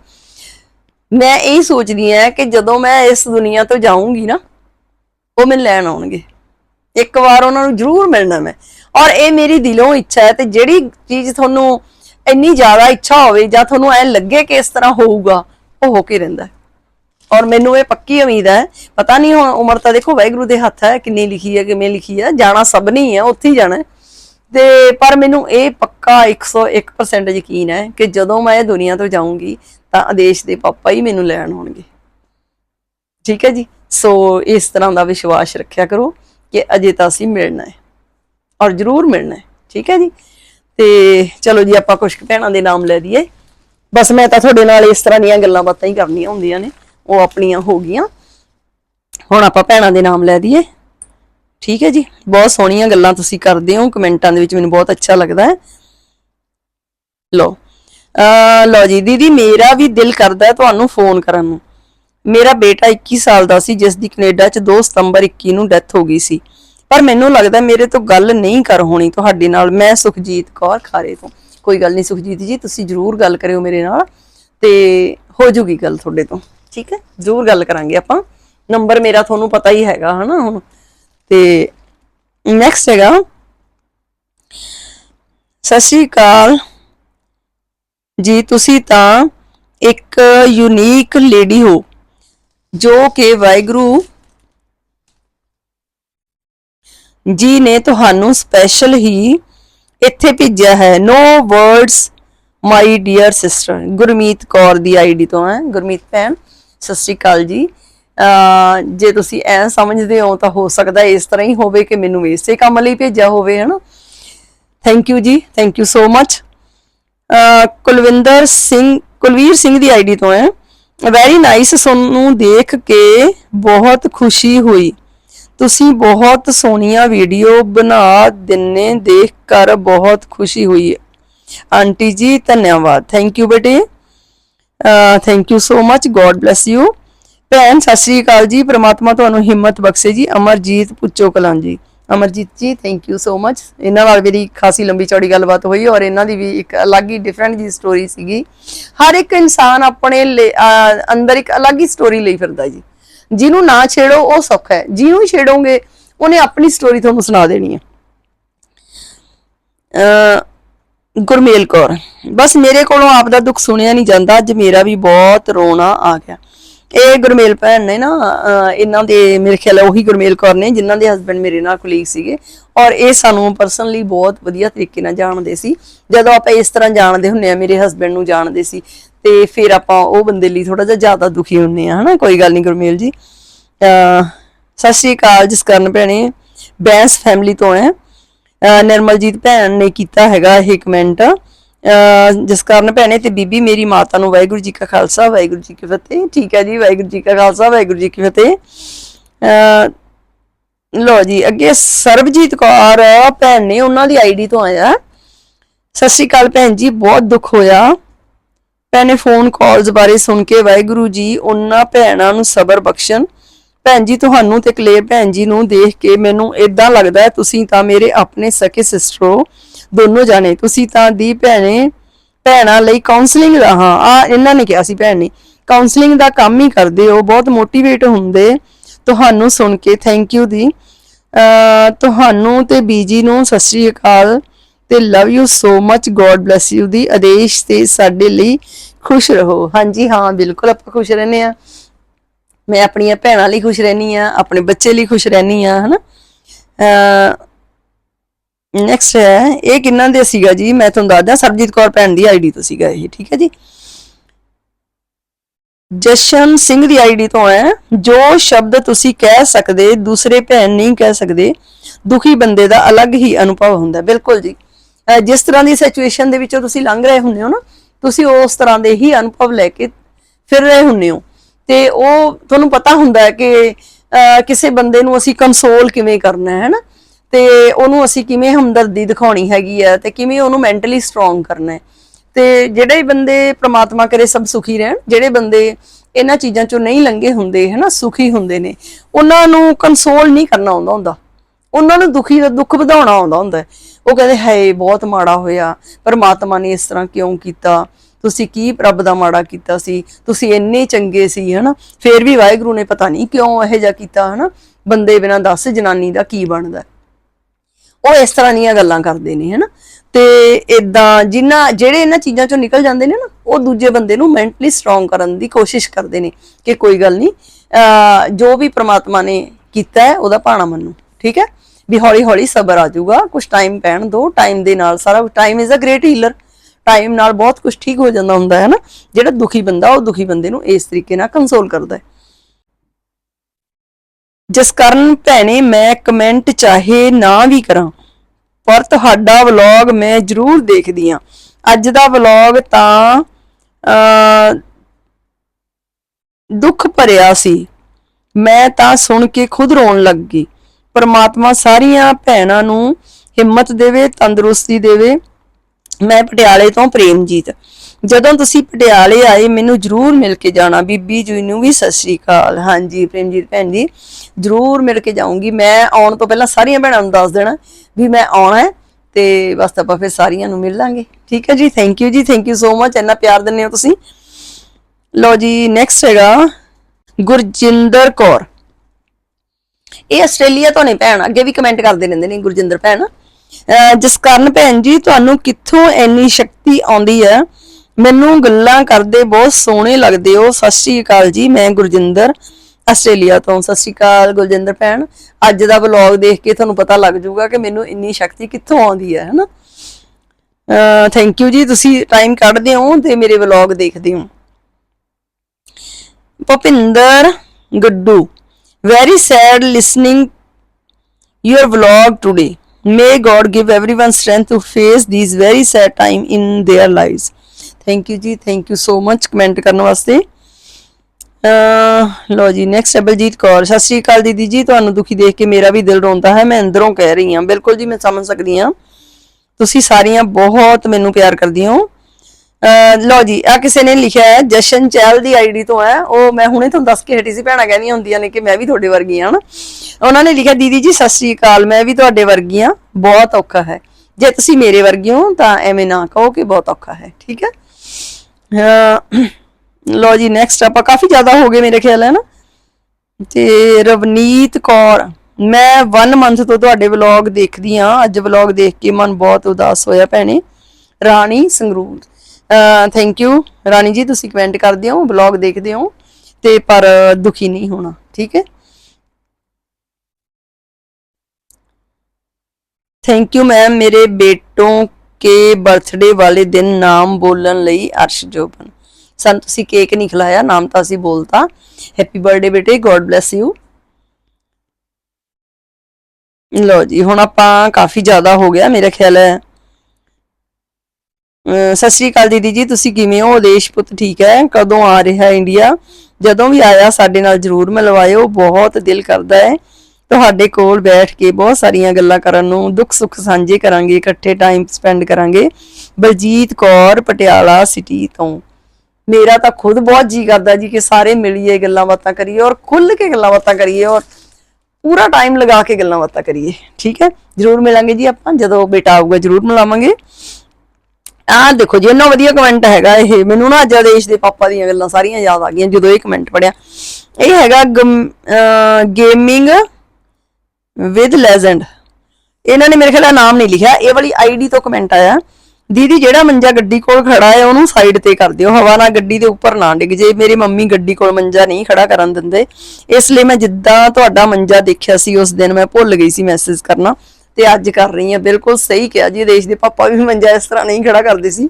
ਮੈਂ ਇਹ ਸੋਚਦੀ ਹਾਂ ਕਿ ਜਦੋਂ ਮੈਂ ਇਸ ਦੁਨੀਆ ਤੋਂ ਜਾਊਂਗੀ ਨਾ, ਉਹ ਮੈਨੂੰ ਲੈਣ ਆਉਣਗੇ। ਇੱਕ ਵਾਰ ਉਹਨਾਂ ਨੂੰ ਜ਼ਰੂਰ ਮਿਲਣਾ ਮੈਂ। ਔਰ ਇਹ ਮੇਰੀ ਦਿਲੋਂ ਇੱਛਾ ਹੈ ਤੇ ਜਿਹੜੀ ਚੀਜ਼ ਤੁਹਾਨੂੰ ਇੰਨੀ ਜ਼ਿਆਦਾ ਇੱਛਾ ਹੋਵੇ ਜਾਂ ਤੁਹਾਨੂੰ ਐ ਲੱਗੇ ਕਿ ਇਸ ਤਰ੍ਹਾਂ ਹੋਊਗਾ, ਉਹ ਹੋ ਕੇ ਰਹਿੰਦਾ ਔਰ ਮੈਨੂੰ ਇਹ ਪੱਕੀ ਉਮੀਦ ਹੈ, ਪਤਾ ਨਹੀਂ ਹੁਣ ਉਮਰ ਤਾਂ ਦੇਖੋ ਵਾਹਿਗੁਰੂ ਦੇ ਹੱਥ ਹੈ, ਕਿੰਨੀ ਲਿਖੀ ਹੈ, ਕਿਵੇਂ ਲਿਖੀ ਹੈ, ਜਾਣਾ ਸਭ ਨਹੀਂ ਹੈ ਉੱਥੇ ਹੀ ਜਾਣਾ ਤੇ ਪਰ ਮੈਨੂੰ ਇਹ ਪੱਕਾ 101% ਯਕੀਨ ਹੈ ਕਿ ਜਦੋਂ ਮੈਂ ਇਹ ਦੁਨੀਆ ਤੋਂ ਜਾਊਂਗੀ, ਤਾਂ ਆਦੇਸ਼ ਦੇ ਪਾਪਾ ਹੀ ਮੈਨੂੰ ਲੈਣ ਆਉਣਗੇ। ਠੀਕ ਹੈ ਜੀ? ਸੋ ਇਸ ਤਰ੍ਹਾਂ ਦਾ ਵਿਸ਼ਵਾਸ ਰੱਖਿਆ ਕਰੋ। ਕਿ ਅਜੇ ਤਾਂ ਅਸੀਂ ਮਿਲਣਾ ਹੈ ਔਰ ਜ਼ਰੂਰ ਮਿਲਣਾ ਹੈ, ਠੀਕ ਹੈ ਜੀ? ਤੇ ਚਲੋ ਜੀ, ਆਪਾਂ ਕੁਝ ਕੁ ਭੈਣਾਂ ਦੇ ਨਾਮ ਲੈ ਦਈਏ ਬਸ ਮੈਂ ਤਾਂ ਤੁਹਾਡੇ ਨਾਲ ਇਸ ਤਰ੍ਹਾਂ ਦੀਆਂ ਗੱਲਾਂ ਬਾਤਾਂ ਹੀ ਕਰਨੀਆਂ ਹੁੰਦੀਆਂ ਨੇ, ਉਹ ਆਪਣੀਆਂ ਹੋ ਗਈਆਂ। ਹੁਣ ਆਪਾਂ ਭੈਣਾਂ ਦੇ ਨਾਮ ਲੈ ਦਈਏ ਠੀਕ ਹੈ ਜੀ? ਬਹੁਤ ਸੋਹਣੀਆਂ ਗੱਲਾਂ ਤੁਸੀਂ ਕਰਦੇ ਹੋ, ਕਮੈਂਟਾਂ ਦੇ ਵਿੱਚ ਮੈਨੂੰ ਬਹੁਤ ਅੱਛਾ ਲੱਗਦਾ ਹੈ। ਲੋ ਅਹ ਲਓ ਜੀ, ਦੀਦੀ, ਮੇਰਾ ਵੀ ਦਿਲ ਕਰਦਾ ਤੁਹਾਨੂੰ ਫੋਨ ਕਰਨ ਨੂੰ। ਮੇਰਾ ਬੇਟਾ 21 ਸਾਲ ਦਾ ਸੀ, ਜਿਸ ਦੀ ਕੈਨੇਡਾ 'ਚ 2 ਸਤੰਬਰ 21 ਨੂੰ ਡੈਥ ਹੋ ਗਈ ਸੀ। ਪਰ ਮੈਨੂੰ ਲੱਗਦਾ ਮੇਰੇ ਤੋਂ ਗੱਲ ਨਹੀਂ ਕਰ ਹੋਣੀ ਤੁਹਾਡੇ ਨਾਲ, ਮੈਂ ਸੁਖਜੀਤ ਕੌਰ ਖਾਰੇ ਤੋਂ। ਕੋਈ ਗੱਲ ਨਹੀਂ ਸੁਖਜੀਤ ਜੀ, ਤੁਸੀਂ ਜਰੂਰ ਗੱਲ ਕਰਿਓ ਮੇਰੇ ਨਾਲ ਤੇ ਹੋ ਜੂਗੀ ਗੱਲ ਤੁਹਾਡੇ ਤੋਂ, ਠੀਕ ਹੈ? ਜਰੂਰ ਗੱਲ ਕਰਾਂਗੇ ਆਪਾਂ। ਨੰਬਰ ਮੇਰਾ ਤੁਹਾਨੂੰ ਪਤਾ ਹੀ ਹੈਗਾ, ਹਨਾ ਹੁਣ। ਤੇ ਨੈਕਸਟ ਹੈਗਾ। ਸਤਿ ਸ਼੍ਰੀ ਅਕਾਲ। ਜੀ, ਤੁਸੀਂ ਤਾਂ ਇੱਕ ਯੂਨੀਕ ਲੇਡੀ ਹੋ। ਜੋ ਕਿ ਵਾਹਿਗੁਰੂ ਜੀ ਨੇ ਤੁਹਾਨੂੰ ਸਪੈਸ਼ਲ ਹੀ ਇੱਥੇ ਭੇਜਿਆ ਹੈ। No words my dear sister Gurmeet Kaur the ID ਤੋਂ ਹੈ। ਗੁਰਮੀਤ ਭੈਣ, ਸਤਿ ਸ਼੍ਰੀ ਅਕਾਲ ਜੀ। ਜੇ ਤੁਸੀਂ ਐ ਸਮਝਦੇ ਹੋ ਤਾਂ ਹੋ ਸਕਦਾ ਇਸ ਤਰ੍ਹਾਂ ਹੀ ਹੋਵੇ ਕਿ ਮੈਨੂੰ ਇਸੇ ਕੰਮ ਲਈ ਭੇਜਿਆ ਹੋਵੇ ਹਨਾ ਥੈਂਕ ਯੂ ਜੀ। Thank you so much Kulwinder Singh, Kulvir Singh the ID ਤੋਂ ਹੈ। ਵੈਰੀ ਨਾਈਸ ਤੁਹਾਨੂੰ ਦੇਖ ਕੇ ਬਹੁਤ ਖੁਸ਼ੀ ਹੋਈ। ਤੁਸੀਂ ਬਹੁਤ ਸੋਹਣੀਆਂ ਵੀਡੀਓ ਬਣਾ ਦਿੰਨੇ, ਦੇਖ ਕਰ ਬਹੁਤ ਖੁਸ਼ੀ ਹੋਈ। ਆਂਟੀ ਜੀ, ਧੰਨਵਾਦ। ਥੈਂਕ ਯੂ ਬੇਟੇ। Thank you so much God bless you ਭੈਣ, ਸਤਿ ਸ੍ਰੀ ਅਕਾਲ ਜੀ। ਪ੍ਰਮਾਤਮਾ ਤੁਹਾਨੂੰ ਹਿੰਮਤ ਬਖਸ਼ੇ ਜੀ। ਅਮਰਜੀਤ ਪੁੱਚੋ ਕਲਾਂ ਜੀ। ਅਮਰਜੀਤ ਜੀ ਥੈਂਕ ਯੂ ਸੋ ਮਚ ਇਹਨਾਂ ਨਾਲ ਮੇਰੀ ਖਾਸੀ ਲੰਬੀ ਚੌੜੀ ਗੱਲਬਾਤ ਹੋਈ ਔਰ ਇਹਨਾਂ ਦੀ ਵੀ ਇੱਕ ਅਲੱਗ ਹੀ ਡਿਫਰੈਂਟ ਜੀ ਸਟੋਰੀ ਸੀਗੀ। ਹਰ ਇੱਕ ਇਨਸਾਨ ਆਪਣੇ ਲਈ- ਅੰਦਰ ਇੱਕ ਅਲੱਗ ਹੀ ਸਟੋਰੀ ਲਈ ਫਿਰਦਾ ਜੀ। ਜਿਹਨੂੰ ਨਾ ਛੇੜੋ, ਉਹ ਸੌਖਾ ਹੈ। ਜਿਹਨੂੰ ਛੇੜੋਗੇ, ਉਹਨੇ ਆਪਣੀ ਸਟੋਰੀ ਤੁਹਾਨੂੰ ਸੁਣਾ ਦੇਣੀ ਹੈ। ਅਹ, ਗੁਰਮੇਲ ਕੌਰ। ਬਸ ਮੇਰੇ ਕੋਲੋਂ ਆਪ ਦਾ ਦੁੱਖ ਸੁਣਿਆ ਨਹੀਂ ਜਾਂਦਾ, ਅੱਜ ਮੇਰਾ ਵੀ ਬਹੁਤ ਰੋਣਾ ਆ ਗਿਆ। ਇਹ ਗੁਰਮੇਲ ਭੈਣ ਨੇ ਨਾ ਇਹਨਾਂ ਦੇ ਮੇਰੇ ਖਿਆਲ ਉਹੀ ਗੁਰਮੇਲ ਕੌਰ ਨੇ, ਜਿਨ੍ਹਾਂ ਦੇ ਹਸਬੰਡ ਮੇਰੇ ਨਾਲ ਕੁਲੀਗ ਸੀਗੇ। ਔਰ ਇਹ ਸਾਨੂੰ ਪਰਸਨਲੀ ਬਹੁਤ ਵਧੀਆ ਤਰੀਕੇ ਨਾਲ ਜਾਣਦੇ ਸੀ। ਜਦੋਂ ਆਪਾਂ ਇਸ ਤਰ੍ਹਾਂ ਜਾਣਦੇ ਹੁੰਨੇ ਆ, ਮੇਰੇ ਹਸਬੰਡ ਨੂੰ ਜਾਣਦੇ ਸੀ, ਤੇ ਫਿਰ ਆਪਾਂ ਉਹ ਬੰਦੇ ਲਈ ਥੋੜਾ ਜਿਹਾ ਜ਼ਿਆਦਾ ਦੁਖੀ ਹੁੰਨੇ ਆ, ਹਨਾ? ਕੋਈ ਗੱਲ ਨਹੀਂ ਗੁਰਮੇਲ ਜੀ। ਅਹ, ਸਤਿ ਸ਼੍ਰੀ ਅਕਾਲ, ਜਸਕਰਨ ਭੈਣੇ। ਬੈਂਸ ਫੈਮਿਲੀ ਤੋਂ ਹੈ। ਨਿਰਮਲਜੀਤ ਭੈਣ ਨੇ ਕੀਤਾ ਹੈਗਾ ਇਹ ਕਮੈਂਟ ਜਿਸ ਕਾਰਨ ਭੈਣੇ ਤੇ ਬੀਬੀ, ਮੇਰੀ ਮਾਤਾ ਨੂੰ ਵਾਹਿਗੁਰੂ ਜੀ ਕਾ ਖਾਲਸਾ, ਵਾਹਿਗੁਰੂ ਜੀ ਕੀ ਫਤਿਹ। ਠੀਕ ਹੈ ਜੀ, ਵਾਹਿਗੁਰੂ ਜੀ ਕਾ ਖਾਲਸਾ, ਵਾਹਿਗੁਰੂ ਜੀ ਕੀ ਫਤਿਹ। ਅਹ ਲੋ ਜੀ, ਅੱਗੇ ਸਰਬਜੀਤ ਕੌਰ, ਭੈਣ ਨੇ ਉਹਨਾਂ ਦੀ ਆਈਡੀ ਤੋਂ ਆਇਆ। ਸਤਿ ਸ਼੍ਰੀ ਅਕਾਲ ਭੈਣ ਜੀ, ਬਹੁਤ ਦੁੱਖ ਹੋਇਆ। ਭੈਣੇ ਫੋਨ ਕਾਲਸ ਬਾਰੇ ਸੁਣ ਕੇ ਵਾਹਿਗੁਰੂ ਜੀ, ਉਹਨਾਂ ਭੈਣਾਂ ਨੂੰ ਸਬਰ ਬਖਸ਼ਣ। ਭੈਣ ਜੀ, ਤੁਹਾਨੂੰ ਤੇ ਕਲੇਰ ਭੈਣ ਜੀ ਨੂੰ ਦੇਖ ਕੇ ਮੈਨੂੰ ਇਦਾਂ ਲੱਗਦਾ ਹੈ, ਤੁਸੀਂ ਤਾਂ ਮੇਰੇ ਆਪਣੇ ਸਕੇ ਸਿਸਟਰ ਦੋਨੋਂ ਜਾਣੇ। ਤੁਸੀਂ ਤਾਂ ਦੀ ਭੈਣੇ, ਭੈਣਾਂ ਲਈ ਕਾਉਂਸਲਿੰਗ ਦਾ, ਹਾਂ, ਆ ਇਹਨਾਂ ਨੇ ਕਿਹਾ ਸੀ ਭੈਣ ਨੇ ਕਾਉਂਸਲਿੰਗ ਦਾ ਕੰਮ ਹੀ ਕਰਦੇ ਹੋ, ਬਹੁਤ ਮੋਟੀਵੇਟ ਹੁੰਦੇ। ਤੁਹਾਨੂੰ ਸੁਣ ਕੇ ਥੈਂਕ ਯੂ ਦੀ। ਤੁਹਾਨੂੰ ਤੇ ਬੀਜੀ ਨੂੰ ਸਤਿ ਸ਼੍ਰੀ ਅਕਾਲ, ਤੇ love you so much God bless you ਦੀ ਆਦੇਸ਼ ਤੇ ਸਾਡੇ ਲਈ ਖੁਸ਼ ਰਹੋ। ਹਾਂਜੀ, ਹਾਂ, ਬਿਲਕੁਲ ਆਪਾਂ ਖੁਸ਼ ਰਹਿੰਦੇ ਆ ਮੈਂ ਆਪਣੀਆਂ ਭੈਣਾਂ ਲਈ ਖੁਸ਼ ਰਹਿਣੀ ਆ ਆਪਣੇ ਬੱਚੇ ਲਈ ਖੁਸ਼ ਰਹਿਣੀ ਆ ਹਨਾ? ਨੈਕਸਟ ਹੈ, ਇਹ ਕਿੰਨਾਂ ਦੇ ਸੀਗਾ ਜੀ? ਮੈਂ ਤੁਹਾਨੂੰ ਦੱਸਦਾ, ਸਰਬਜੀਤ ਕੌਰ ਭੈਣ ਦੀ ਆਈਡੀ ਤੋਂ ਸੀਗਾ ਇਹ, ਠੀਕ ਹੈ ਜੀ? ਜਸ਼ਨ ਸਿੰਘ ਦੀ ਆਈਡੀ ਤੋਂ ਹੈ। ਜੋ ਸ਼ਬਦ ਤੁਸੀਂ ਕਹਿ ਸਕਦੇ, ਦੂਸਰੇ ਭੈਣ ਨਹੀਂ ਕਹਿ ਸਕਦੇ, ਦੁਖੀ ਬੰਦੇ ਦਾ ਅਲੱਗ ਹੀ ਅਨੁਭਵ ਹੁੰਦਾ, ਬਿਲਕੁਲ ਜੀ। ਜਿਸ ਤਰ੍ਹਾਂ ਦੀ ਸਿਚੁਏਸ਼ਨ ਦੇ ਵਿੱਚੋਂ ਤੁਸੀਂ ਲੰਘ ਰਹੇ ਹੁੰਦੇ ਹੋ ਨਾ, ਤੁਸੀਂ ਉਸ ਤਰ੍ਹਾਂ ਦੇ ਹੀ ਅਨੁਭਵ ਲੈ ਕੇ ਫਿਰ ਰਹੇ ਹੁੰਦੇ ਹੋ। ਤੇ ਉਹ ਤੁਹਾਨੂੰ ਪਤਾ ਹੁੰਦਾ ਹੈ ਕਿ ਕਿਸੇ ਬੰਦੇ ਨੂੰ ਅਸੀਂ ਕੰਸੋਲ ਕਿਵੇਂ ਕਰਨਾ ਹੈ ਨਾ ਤੇ ਉਹਨੂੰ ਅਸੀਂ ਕਿਵੇਂ ਹਮਦਰਦੀ ਦਿਖਾਉਣੀ ਹੈਗੀ ਆ ਤੇ ਕਿਵੇਂ ਉਹਨੂੰ ਮੈਂਟਲੀ ਸਟਰੋਂਗ ਕਰਨਾ ਹੈ। ਤੇ ਜਿਹੜੇ ਬੰਦੇ ਪ੍ਰਮਾਤਮਾ ਕਰੇ ਸਭ ਸੁਖੀ ਰਹਿਣ, ਜਿਹੜੇ ਬੰਦੇ ਇਹਨਾਂ ਚੀਜ਼ਾਂ ਚੋਂ ਨਹੀਂ ਲੰਘੇ ਹੁੰਦੇ, ਹਨਾ, ਸੁਖੀ ਹੁੰਦੇ ਨੇ, ਉਹਨਾਂ ਨੂੰ ਕੰਸੋਲ ਨਹੀਂ ਕਰਨਾ ਆਉਂਦਾ ਹੁੰਦਾ। ਉਹਨਾਂ ਨੂੰ ਦੁਖੀ ਦਾ ਦੁੱਖ ਵਧਾਉਣਾ ਆਉਂਦਾ ਹੁੰਦਾ ਉਹ ਕਹਿੰਦੇ, ਹਾਏ, ਬਹੁਤ ਮਾੜਾ ਹੋਇਆ। ਪਰਮਾਤਮਾ ਨੇ ਇਸ ਤਰ੍ਹਾਂ ਕਿਉਂ ਕੀਤਾ? ਤੁਸੀਂ ਕੀ ਰੱਬ ਦਾ ਮਾੜਾ ਕੀਤਾ ਸੀ? ਤੁਸੀਂ ਇੰਨੇ ਚੰਗੇ ਸੀ, ਹਨਾ? ਫੇਰ ਵੀ ਵਾਹਿਗੁਰੂ ਨੇ ਪਤਾ ਨਹੀਂ ਕਿਉਂ ਇਹੋ ਜਿਹਾ ਕੀਤਾ, ਹਨਾ? ਬੰਦੇ ਬਿਨਾਂ ਦੱਸ ਜਨਾਨੀ ਦਾ ਕੀ ਬਣਦਾ? ਉਹ ਇਸ ਤਰ੍ਹਾਂ ਦੀਆਂ ਗੱਲਾਂ ਕਰਦੇ ਨੇ, ਹਨਾ? ਤੇ ਇਦਾਂ ਜਿਨ੍ਹਾਂ ਜਿਹੜੇ ਇਹਨਾਂ ਚੀਜ਼ਾਂ ਚੋਂ ਨਿਕਲ ਜਾਂਦੇ ਨੇ ਨਾ, ਉਹ ਦੂਜੇ ਬੰਦੇ ਨੂੰ ਮੈਂਟਲੀ ਸਟਰੋਂਗ ਕਰਨ ਦੀ ਕੋਸ਼ਿਸ਼ ਕਰਦੇ ਨੇ ਕਿ ਕੋਈ ਗੱਲ ਨਹੀਂ, ਅਹ ਜੋ ਵੀ ਪ੍ਰਮਾਤਮਾ ਨੇ ਕੀਤਾ ਹੈ, ਉਹਦਾ ਭਾਣਾ ਮੰਨੋ, ਠੀਕ ਹੈ? ਵੀ ਹੌਲੀ ਹੌਲੀ ਸਬਰ ਆ ਜਾਊਗਾ ਕੁਝ ਟਾਈਮ ਪੈਣ ਦੋ ਟਾਈਮ ਦੇ ਨਾਲ ਸਾਰਾ time is a great healer time ਨਾਲ ਬਹੁਤ ਕੁਝ ਠੀਕ ਹੋ ਜਾਂਦਾ ਹੁੰਦਾ ਹੈ ਨਾ, ਜਿਹੜਾ ਦੁਖੀ ਬੰਦਾ, ਉਹ ਦੁਖੀ ਬੰਦੇ ਨੂੰ ਇਸ ਤਰੀਕੇ ਨਾਲ ਕੰਸੋਲ ਕਰਦਾ ਹੈ। ਜਸਕਰਨ ਭੈਣੇ, ਮੈਂ ਕਮੈਂਟ ਚਾਹੇ ਨਾ ਵੀ ਕਰਾਂ, ਪਰ ਤੁਹਾਡਾ ਵਲੌਗ ਮੈਂ ਜ਼ਰੂਰ ਦੇਖਦੀ ਆ ਅੱਜ ਦਾ ਵਲੌਗ ਤਾਂ ਅ ਦੁੱਖ ਭਰਿਆ ਸੀ। ਮੈਂ ਤਾਂ ਸੁਣ ਕੇ ਖੁਦ ਰੋਣ ਲੱਗ ਗਈ। ਪਰਮਾਤਮਾ ਸਾਰੀਆਂ ਭੈਣਾਂ ਨੂੰ ਹਿੰਮਤ ਦੇਵੇ, ਤੰਦਰੁਸਤੀ ਦੇਵੇ ਮੈਂ ਪਟਿਆਲੇ ਤੋਂ ਪ੍ਰੇਮਜੀਤ। ਜਦੋਂ ਤੁਸੀਂ ਪਟਿਆਲੇ ਆਏ, ਮੈਨੂੰ ਜਰੂਰ ਮਿਲ ਕੇ ਜਾਣਾ। ਬੀਬੀ ਜੀ ਨੂੰ ਵੀ ਸਤਿ ਸ਼੍ਰੀ ਅਕਾਲ। ਹਾਂਜੀ, ਪ੍ਰੇਮਜੀਤ ਭੈਣ ਜੀ, ਜਰੂਰ ਮਿਲ ਕੇ ਜਾਊਂਗੀ। ਮੈਂ ਆਉਣ ਤੋਂ ਪਹਿਲਾਂ ਸਾਰੀਆਂ ਭੈਣਾਂ ਨੂੰ ਦੱਸ ਦੇਣਾ ਵੀ ਮੈਂ ਆਉਣਾ ਹੈ ਤੇ ਬਸ ਆਪਾਂ ਫਿਰ ਸਾਰੀਆਂ ਨੂੰ ਮਿਲ ਲਾਂਗੇ। ਠੀਕ ਹੈ ਜੀ? ਥੈਂਕ ਯੂ ਜੀ ਥੈਂਕ ਯੂ ਸੋ ਮਚ ਇੰਨਾ ਪਿਆਰ ਦਿੰਦੇ ਹੋ ਤੁਸੀਂ। ਲੋ ਜੀ ਨੈਕਸਟ ਹੈਗਾ ਗੁਰਜਿੰਦਰ ਕੌਰ। ਇਹ ਆਸਟ੍ਰੇਲੀਆ ਤੋਂ ਨੇ ਭੈਣ। ਅੱਗੇ ਵੀ ਕਮੈਂਟ ਕਰਦੇ ਰਹਿੰਦੇ ਨੇ ਗੁਰਜਿੰਦਰ ਭੈਣ। ਜਿਸ ਕਾਰਨ ਭੈਣ ਜੀ, ਤੁਹਾਨੂੰ ਕਿੱਥੋਂ ਇੰਨੀ ਸ਼ਕਤੀ ਆਉਂਦੀ ਹੈ? ਮੈਨੂੰ ਗੱਲਾਂ ਕਰਦੇ ਬਹੁਤ ਸੋਹਣੇ ਲੱਗਦੇ ਹੋ। ਸਤਿ ਸ਼੍ਰੀ ਅਕਾਲ ਜੀ, ਮੈਂ ਗੁਰਜਿੰਦਰ ਆਸਟ੍ਰੇਲੀਆ ਤੋਂ। ਸਤਿ ਸ਼੍ਰੀ ਅਕਾਲ ਗੁਰਜਿੰਦਰ ਭੈਣ। ਅੱਜ ਦਾ ਵਲੌਗ ਦੇਖ ਕੇ ਤੁਹਾਨੂੰ ਪਤਾ ਲੱਗ ਜਾਊਗਾ ਕਿ ਮੈਨੂੰ ਇੰਨੀ ਸ਼ਕਤੀ ਕਿੱਥੋਂ ਆਉਂਦੀ ਹੈ, ਹਨਾ? ਥੈਂਕ ਯੂ ਜੀ, ਤੁਸੀਂ ਟਾਈਮ ਕੱਢਦੇ ਹੋ ਤੇ ਮੇਰੇ ਵਲੌਗ ਦੇਖਦੇ ਹੋ। Bhupinder Gaddu, very sad listening your vlog today may god give everyone strength to face these very sad time in their lives. Thank you ਜੀ thank you so much comment ਕਰਨ ਵਾਸਤੇ। ਅਹ ਲੋ ਜੀ ਨੈਕਸਟ ਅਬਲਜੀਤ ਕੌਰ, ਸਤਿ ਸ਼੍ਰੀ ਅਕਾਲ ਦੀਦੀ ਜੀ, ਤੁਹਾਨੂੰ ਦੁਖੀ ਦੇਖ ਕੇ ਮੇਰਾ ਵੀ ਦਿਲ ਰੋਂਦਾ ਹੈ, ਮੈਂ ਅੰਦਰੋਂ ਕਹਿ ਰਹੀ ਹਾਂ। ਬਿਲਕੁਲ ਜੀ, ਮੈਂ ਸਮਝ ਸਕਦੀ ਹਾਂ। ਤੁਸੀਂ ਸਾਰੀਆਂ ਬਹੁਤ ਮੈਨੂੰ ਪਿਆਰ ਕਰਦੀਆਂ ਹੋ। ਅਹ, ਲਓ ਜੀ ਆ ਕਿਸੇ ਨੇ ਲਿਖਿਆ ਹੈ, ਜਸ਼ਨ ਚਹਿਲ ਦੀ ਆਈਡੀ ਤੋਂ ਹੈ। ਉਹ ਮੈਂ ਹੁਣੇ ਤੁਹਾਨੂੰ ਦੱਸ ਕੇ ਹਟੀ ਸੀ, ਭੈਣਾਂ ਕਹਿੰਦੀਆਂ ਹੁੰਦੀਆਂ ਨੇ ਕਿ ਮੈਂ ਵੀ ਤੁਹਾਡੇ ਵਰਗੀ ਹਾਂ ਉਹਨਾਂ ਨੇ ਲਿਖਿਆ, ਦੀਦੀ ਜੀ, ਸਤਿ ਸ੍ਰੀ ਅਕਾਲ, ਮੈਂ ਵੀ ਤੁਹਾਡੇ ਵਰਗੀ ਹਾਂ। ਬਹੁਤ ਔਖਾ ਹੈ। ਜੇ ਤੁਸੀਂ ਮੇਰੇ ਵਰਗੇ ਹੋ, ਤਾਂ ਐਵੇਂ ਨਾ ਕਹੋ ਕਿ ਬਹੁਤ ਔਖਾ ਹੈ, ਠੀਕ ਹੈ? ਅਹ, ਲਓ ਜੀ ਨੈਕਸਟ ਆਪਾਂ ਕਾਫੀ ਜ਼ਿਆਦਾ ਹੋ ਗਏ ਮੇਰੇ ਖਿਆਲ ਹੈ ਨਾ। ਤੇ ਰਵਨੀਤ ਕੌਰ, ਮੈਂ 1 ਮੰਥ ਤੋਂ ਤੁਹਾਡੇ ਵਲੌਗ ਦੇਖਦੀ ਆ ਅੱਜ ਵਲੌਗ ਦੇਖ ਕੇ ਮਨ ਬਹੁਤ ਉਦਾਸ ਹੋਇਆ ਭੈਣੇ। ਰਾਣੀ ਸੰਗਰੂਰ। ਥੈਂਕ ਯੂ ਰਾਣੀ ਜੀ, ਤੁਸੀਂ ਕਮੈਂਟ ਕਰਦੇ ਹੋ ਵਲੌਗ ਦੇਖਦੇ ਹੋ, ਤੇ ਪਰ ਦੁਖੀ ਨਹੀਂ ਹੋਣਾ, ਠੀਕ ਹੈ? ਥੈਂਕ ਯੂ ਮੈਮ ਮੇਰੇ ਬੇਟੋਂ ਕੇ ਬਰਥਡੇ ਵਾਲੇ ਦਿਨ ਨਾਮ ਬੋਲਣ ਲਈ ਅਰਸ਼ ਜੋਬਨ। ਸਾਨੂੰ ਤੁਸੀਂ ਕੇਕ ਨਹੀਂ ਖਿਲਾਇਆ, ਨਾਮ ਤਾਂ ਅਸੀਂ ਬੋਲਤਾ। ਹੈਪੀ ਬਰਥਡੇ ਬੇਟੇ ਗੋਡ ਬlesਸ ਯੂ ਲੋ ਜੀ, ਹੁਣ ਆਪਾਂ ਕਾਫੀ ਜ਼ਿਆਦਾ ਹੋ ਗਿਆ, ਮੇਰਾ ਖਿਆਲ ਹੈ। ਸਤਿ ਸ਼੍ਰੀ ਅਕਾਲ ਦੀਦੀ ਜੀ, ਤੁਸੀਂ ਕਿਵੇਂ ਹੋ? ਦੇਸ਼ ਪੁੱਤ ਠੀਕ ਹੈ? ਕਦੋਂ ਆ ਰਿਹਾ ਇੰਡੀਆ? ਜਦੋਂ ਵੀ ਆਇਆ ਸਾਡੇ ਨਾਲ ਜਰੂਰ ਮਿਲਵਾਇਓ, ਬਹੁਤ ਦਿਲ ਕਰਦਾ ਹੈ। ਤੁਹਾਡੇ ਕੋਲ ਬੈਠ ਕੇ ਬਹੁਤ ਸਾਰੀਆਂ ਗੱਲਾਂ ਕਰਨ ਨੂੰ, ਦੁੱਖ ਸੁੱਖ ਸਾਂਝੇ ਕਰਾਂਗੇ, ਇਕੱਠੇ ਟਾਈਮ ਸਪੈਂਡ ਕਰਾਂਗੇ। ਬਲਜੀਤ ਕੌਰ ਪਟਿਆਲਾ ਸਿਟੀ ਤੋਂ। ਮੇਰਾ ਤਾਂ ਖੁਦ ਬਹੁਤ ਜੀ ਕਰਦਾ ਜੀ ਕਿ ਸਾਰੇ ਮਿਲੀਏ, ਗੱਲਾਂ ਬਾਤਾਂ ਕਰੀਏ ਔਰ ਖੁੱਲ ਕੇ ਗੱਲਾਂ ਬਾਤਾਂ ਕਰੀਏ ਔਰ ਪੂਰਾ ਟਾਈਮ ਲਗਾ ਕੇ ਗੱਲਾਂ ਬਾਤਾਂ ਕਰੀਏ। ਠੀਕ ਹੈ? ਜਰੂਰ ਮਿਲਾਂਗੇ ਜੀ ਆਪਾਂ, ਜਦੋਂ ਬੇਟਾ ਆਊਗਾ ਜਰੂਰ ਮਿਲਾਵਾਂਗੇ। ਆਹ ਦੇਖੋ ਜੀ, ਇੰਨਾ ਵਧੀਆ ਕਮੈਂਟ ਹੈਗਾ ਇਹ। ਮੈਨੂੰ ਨਾ ਅੱਜ ਆਦੇਸ਼ ਦੇ ਪਾਪਾ ਦੀਆਂ ਗੱਲਾਂ ਸਾਰੀਆਂ ਯਾਦ ਆ ਗਈਆਂ, ਜਦੋਂ ਇਹ ਕਮੈਂਟ ਪੜਿਆ ਇਹ ਹੈਗਾ ਗੇਮਿੰਗ ਵਿਦ ਲੈਜੈਂਡ ਇਹਨਾਂ ਨੇ ਮੇਰੇ ਖਿਆਲ ਨਾਮ ਨਹੀਂ ਲਿਖਿਆ। ਇਹ ਵਾਲੀ ਆਈਡੀ ਤੋਂ ਕਮੈਂਟ ਆਇਆ। ਦੀਦੀ, ਜਿਹੜਾ ਮੰਜਾ ਗੱਡੀ ਕੋਲ ਖੜਾ ਹੈ, ਉਹਨੂੰ ਸਾਈਡ ਤੇ ਕਰ ਦਿਓ। ਹਵਾ ਨਾਲ ਗੱਡੀ ਦੇ ਉੱਪਰ ਨਾ ਡਿੱਗ ਜੇ। ਮੇਰੀ ਮੰਮੀ ਗੱਡੀ ਕੋਲ ਮੰਜਾ ਨਹੀਂ ਖੜਾ ਕਰਨ ਦਿੰਦੇ। ਇਸ ਲਈ ਮੈਂ ਜਿੱਦਾਂ ਤੁਹਾਡਾ ਮੰਜਾ ਦੇਖਿਆ ਸੀ, ਉਸ ਦਿਨ ਮੈਂ ਭੁੱਲ ਗਈ ਸੀ ਮੈਸੇਜ ਕਰਨਾ। ਤੇ ਅੱਜ ਕਰ ਰਹੀ ਹਾਂ। ਬਿਲਕੁਲ ਸਹੀ ਕਿਹਾ ਜੀ, ਦੇਸ਼ ਦੇ ਪਾਪਾ ਵੀ ਮੰਜਾ ਇਸ ਤਰ੍ਹਾਂ ਨਹੀਂ ਖੜਾ ਕਰਦੇ ਸੀ।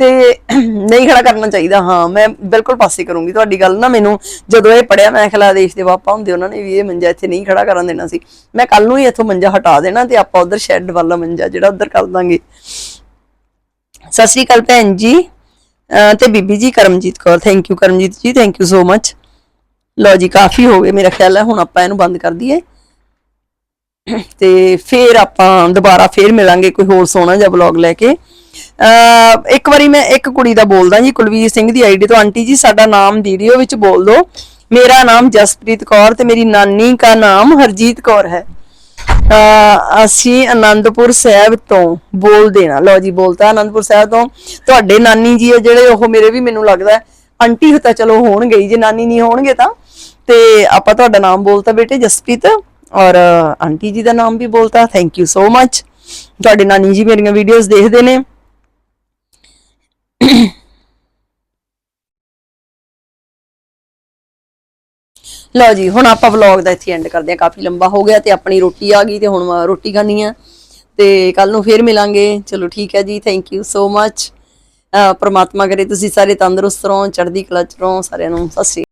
ਤੇ ਨਹੀਂ ਖੜਾ ਕਰਨਾ ਚਾਹੀਦਾ, ਹਾਂ, ਮੈਂ ਬਿਲਕੁਲ ਪਾਸੇ ਕਰੂੰਗੀ। ਤੁਹਾਡੀ ਗੱਲ ਨਾ ਮੈਨੂੰ ਜਦੋਂ ਇਹ ਪੜਿਆ ਮੈਂ ਖਿਲਾ ਦੇਸ਼ ਦੇ ਪਾਪਾ ਹੁੰਦੇ, ਉਹਨਾਂ ਨੇ ਵੀ ਇਹ ਮੰਜਾ ਇੱਥੇ ਨਹੀਂ ਖੜਾ ਕਰਨ ਦੇਣਾ ਸੀ। ਮੈਂ ਕੱਲ ਨੂੰ ਹੀ ਇੱਥੋਂ ਮੰਜਾ ਹਟਾ ਦੇਣਾ ਤੇ ਆਪਾਂ ਉਧਰ ਸ਼ੈੱਡ ਵਾਲਾ ਮੰਜਾ ਜਿਹੜਾ ਉਧਰ ਕਰ ਦਾਂਗੇ। ਸਤਿ ਸ਼੍ਰੀ ਅਕਾਲ ਭੈਣ ਜੀ। ਤੇ ਬੀਬੀ ਜੀ, Karamjit Kaur thank you Karamjit ji thank you so much ਲਓ ਜੀ, ਕਾਫੀ ਹੋ ਗਏ ਮੇਰਾ ਖਿਆਲ ਹੈ, ਹੁਣ ਆਪਾਂ ਇਹਨੂੰ ਬੰਦ ਕਰ ਦਈਏ। ਤੇ ਫੇਰ ਆਪਾਂ ਦੁਬਾਰਾ ਫੇਰ ਮਿਲਾਂਗੇ ਕੋਈ ਹੋਰ ਸੋਹਣਾ ਜਿਹਾ ਵਲੌਗ ਲੈ ਕੇ। ਇੱਕ ਵਾਰੀ ਮੈਂ ਇੱਕ ਕੁੜੀ ਦਾ ਬੋਲਦਾ ਜੀ, ਕੁਲਵੀਰ ਸਿੰਘ ਦੀ ਆਈਡੀ ਤੋਂ। ਆਂਟੀ ਜੀ, ਸਾਡਾ ਨਾਮ ਵੀਡੀਓ ਵਿੱਚ ਬੋਲ ਦਿਓ। ਮੇਰਾ ਨਾਮ ਜਸਪ੍ਰੀਤ ਕੌਰ ਤੇ ਮੇਰੀ ਨਾਨੀ ਦਾ ਨਾਮ ਹਰਜੀਤ ਕੌਰ ਹੈ। ਅਸੀਂ ਆਨੰਦਪੁਰ ਸਾਹਿਬ ਤੋਂ ਬੋਲ ਦੇਣਾ ਲਓ ਜੀ, ਬੋਲਤਾ ਆਨੰਦਪੁਰ ਸਾਹਿਬ ਤੋਂ। ਤੁਹਾਡੇ ਨਾਨੀ ਜੀ ਆ ਜਿਹੜੇ, ਉਹ ਮੇਰੇ ਵੀ ਮੈਨੂੰ ਲੱਗਦਾ ਆਂਟੀ ਤਾਂ ਚਲੋ ਹੋਣਗੇ ਜੇ ਨਾਨੀ ਨਹੀਂ ਹੋਣਗੇ ਤਾਂ। ਤੇ ਆਪਾਂ ਤੁਹਾਡਾ ਨਾਮ ਬੋਲਤਾ ਬੇਟੇ ਜਸਪ੍ਰੀਤ। ਔਰ ਆਂਟੀ ਜੀ ਦਾ ਨਾਮ ਵੀ ਬੋਲਤਾ। ਥੈਂਕ ਯੂ ਸੋ ਮੱਚ ਤੁਹਾਡੇ ਨਾਨੀ ਜੀ ਮੇਰੀਆਂ ਵੀਡੀਓਜ਼ ਦੇਖਦੇ ਨੇ। ਲਓ ਜੀ, ਹੁਣ ਆਪਾਂ ਵਲੌਗ ਦਾ ਇੱਥੇ ਐਂਡ ਕਰਦੇ ਹਾਂ। ਕਾਫੀ ਲੰਬਾ ਹੋ ਗਿਆ ਤੇ ਆਪਣੀ ਰੋਟੀ ਆ ਗਈ ਤੇ ਹੁਣ ਰੋਟੀ ਖਾਣੀ ਆ ਤੇ ਕੱਲ ਨੂੰ ਫੇਰ ਮਿਲਾਂਗੇ। ਚਲੋ ਠੀਕ ਹੈ ਜੀ। ਥੈਂਕ ਯੂ ਸੋ ਮੱਚ ਪਰਮਾਤਮਾ ਕਰੇ ਤੁਸੀਂ ਸਾਰੇ ਤੰਦਰੁਸਤ ਰਹੋ, ਚੜ੍ਹਦੀ ਕਲਾ ਚ ਰਹੋ। ਸਾਰਿਆਂ ਨੂੰ ਸਤਿ ਸ਼੍ਰੀ ਅਕਾਲ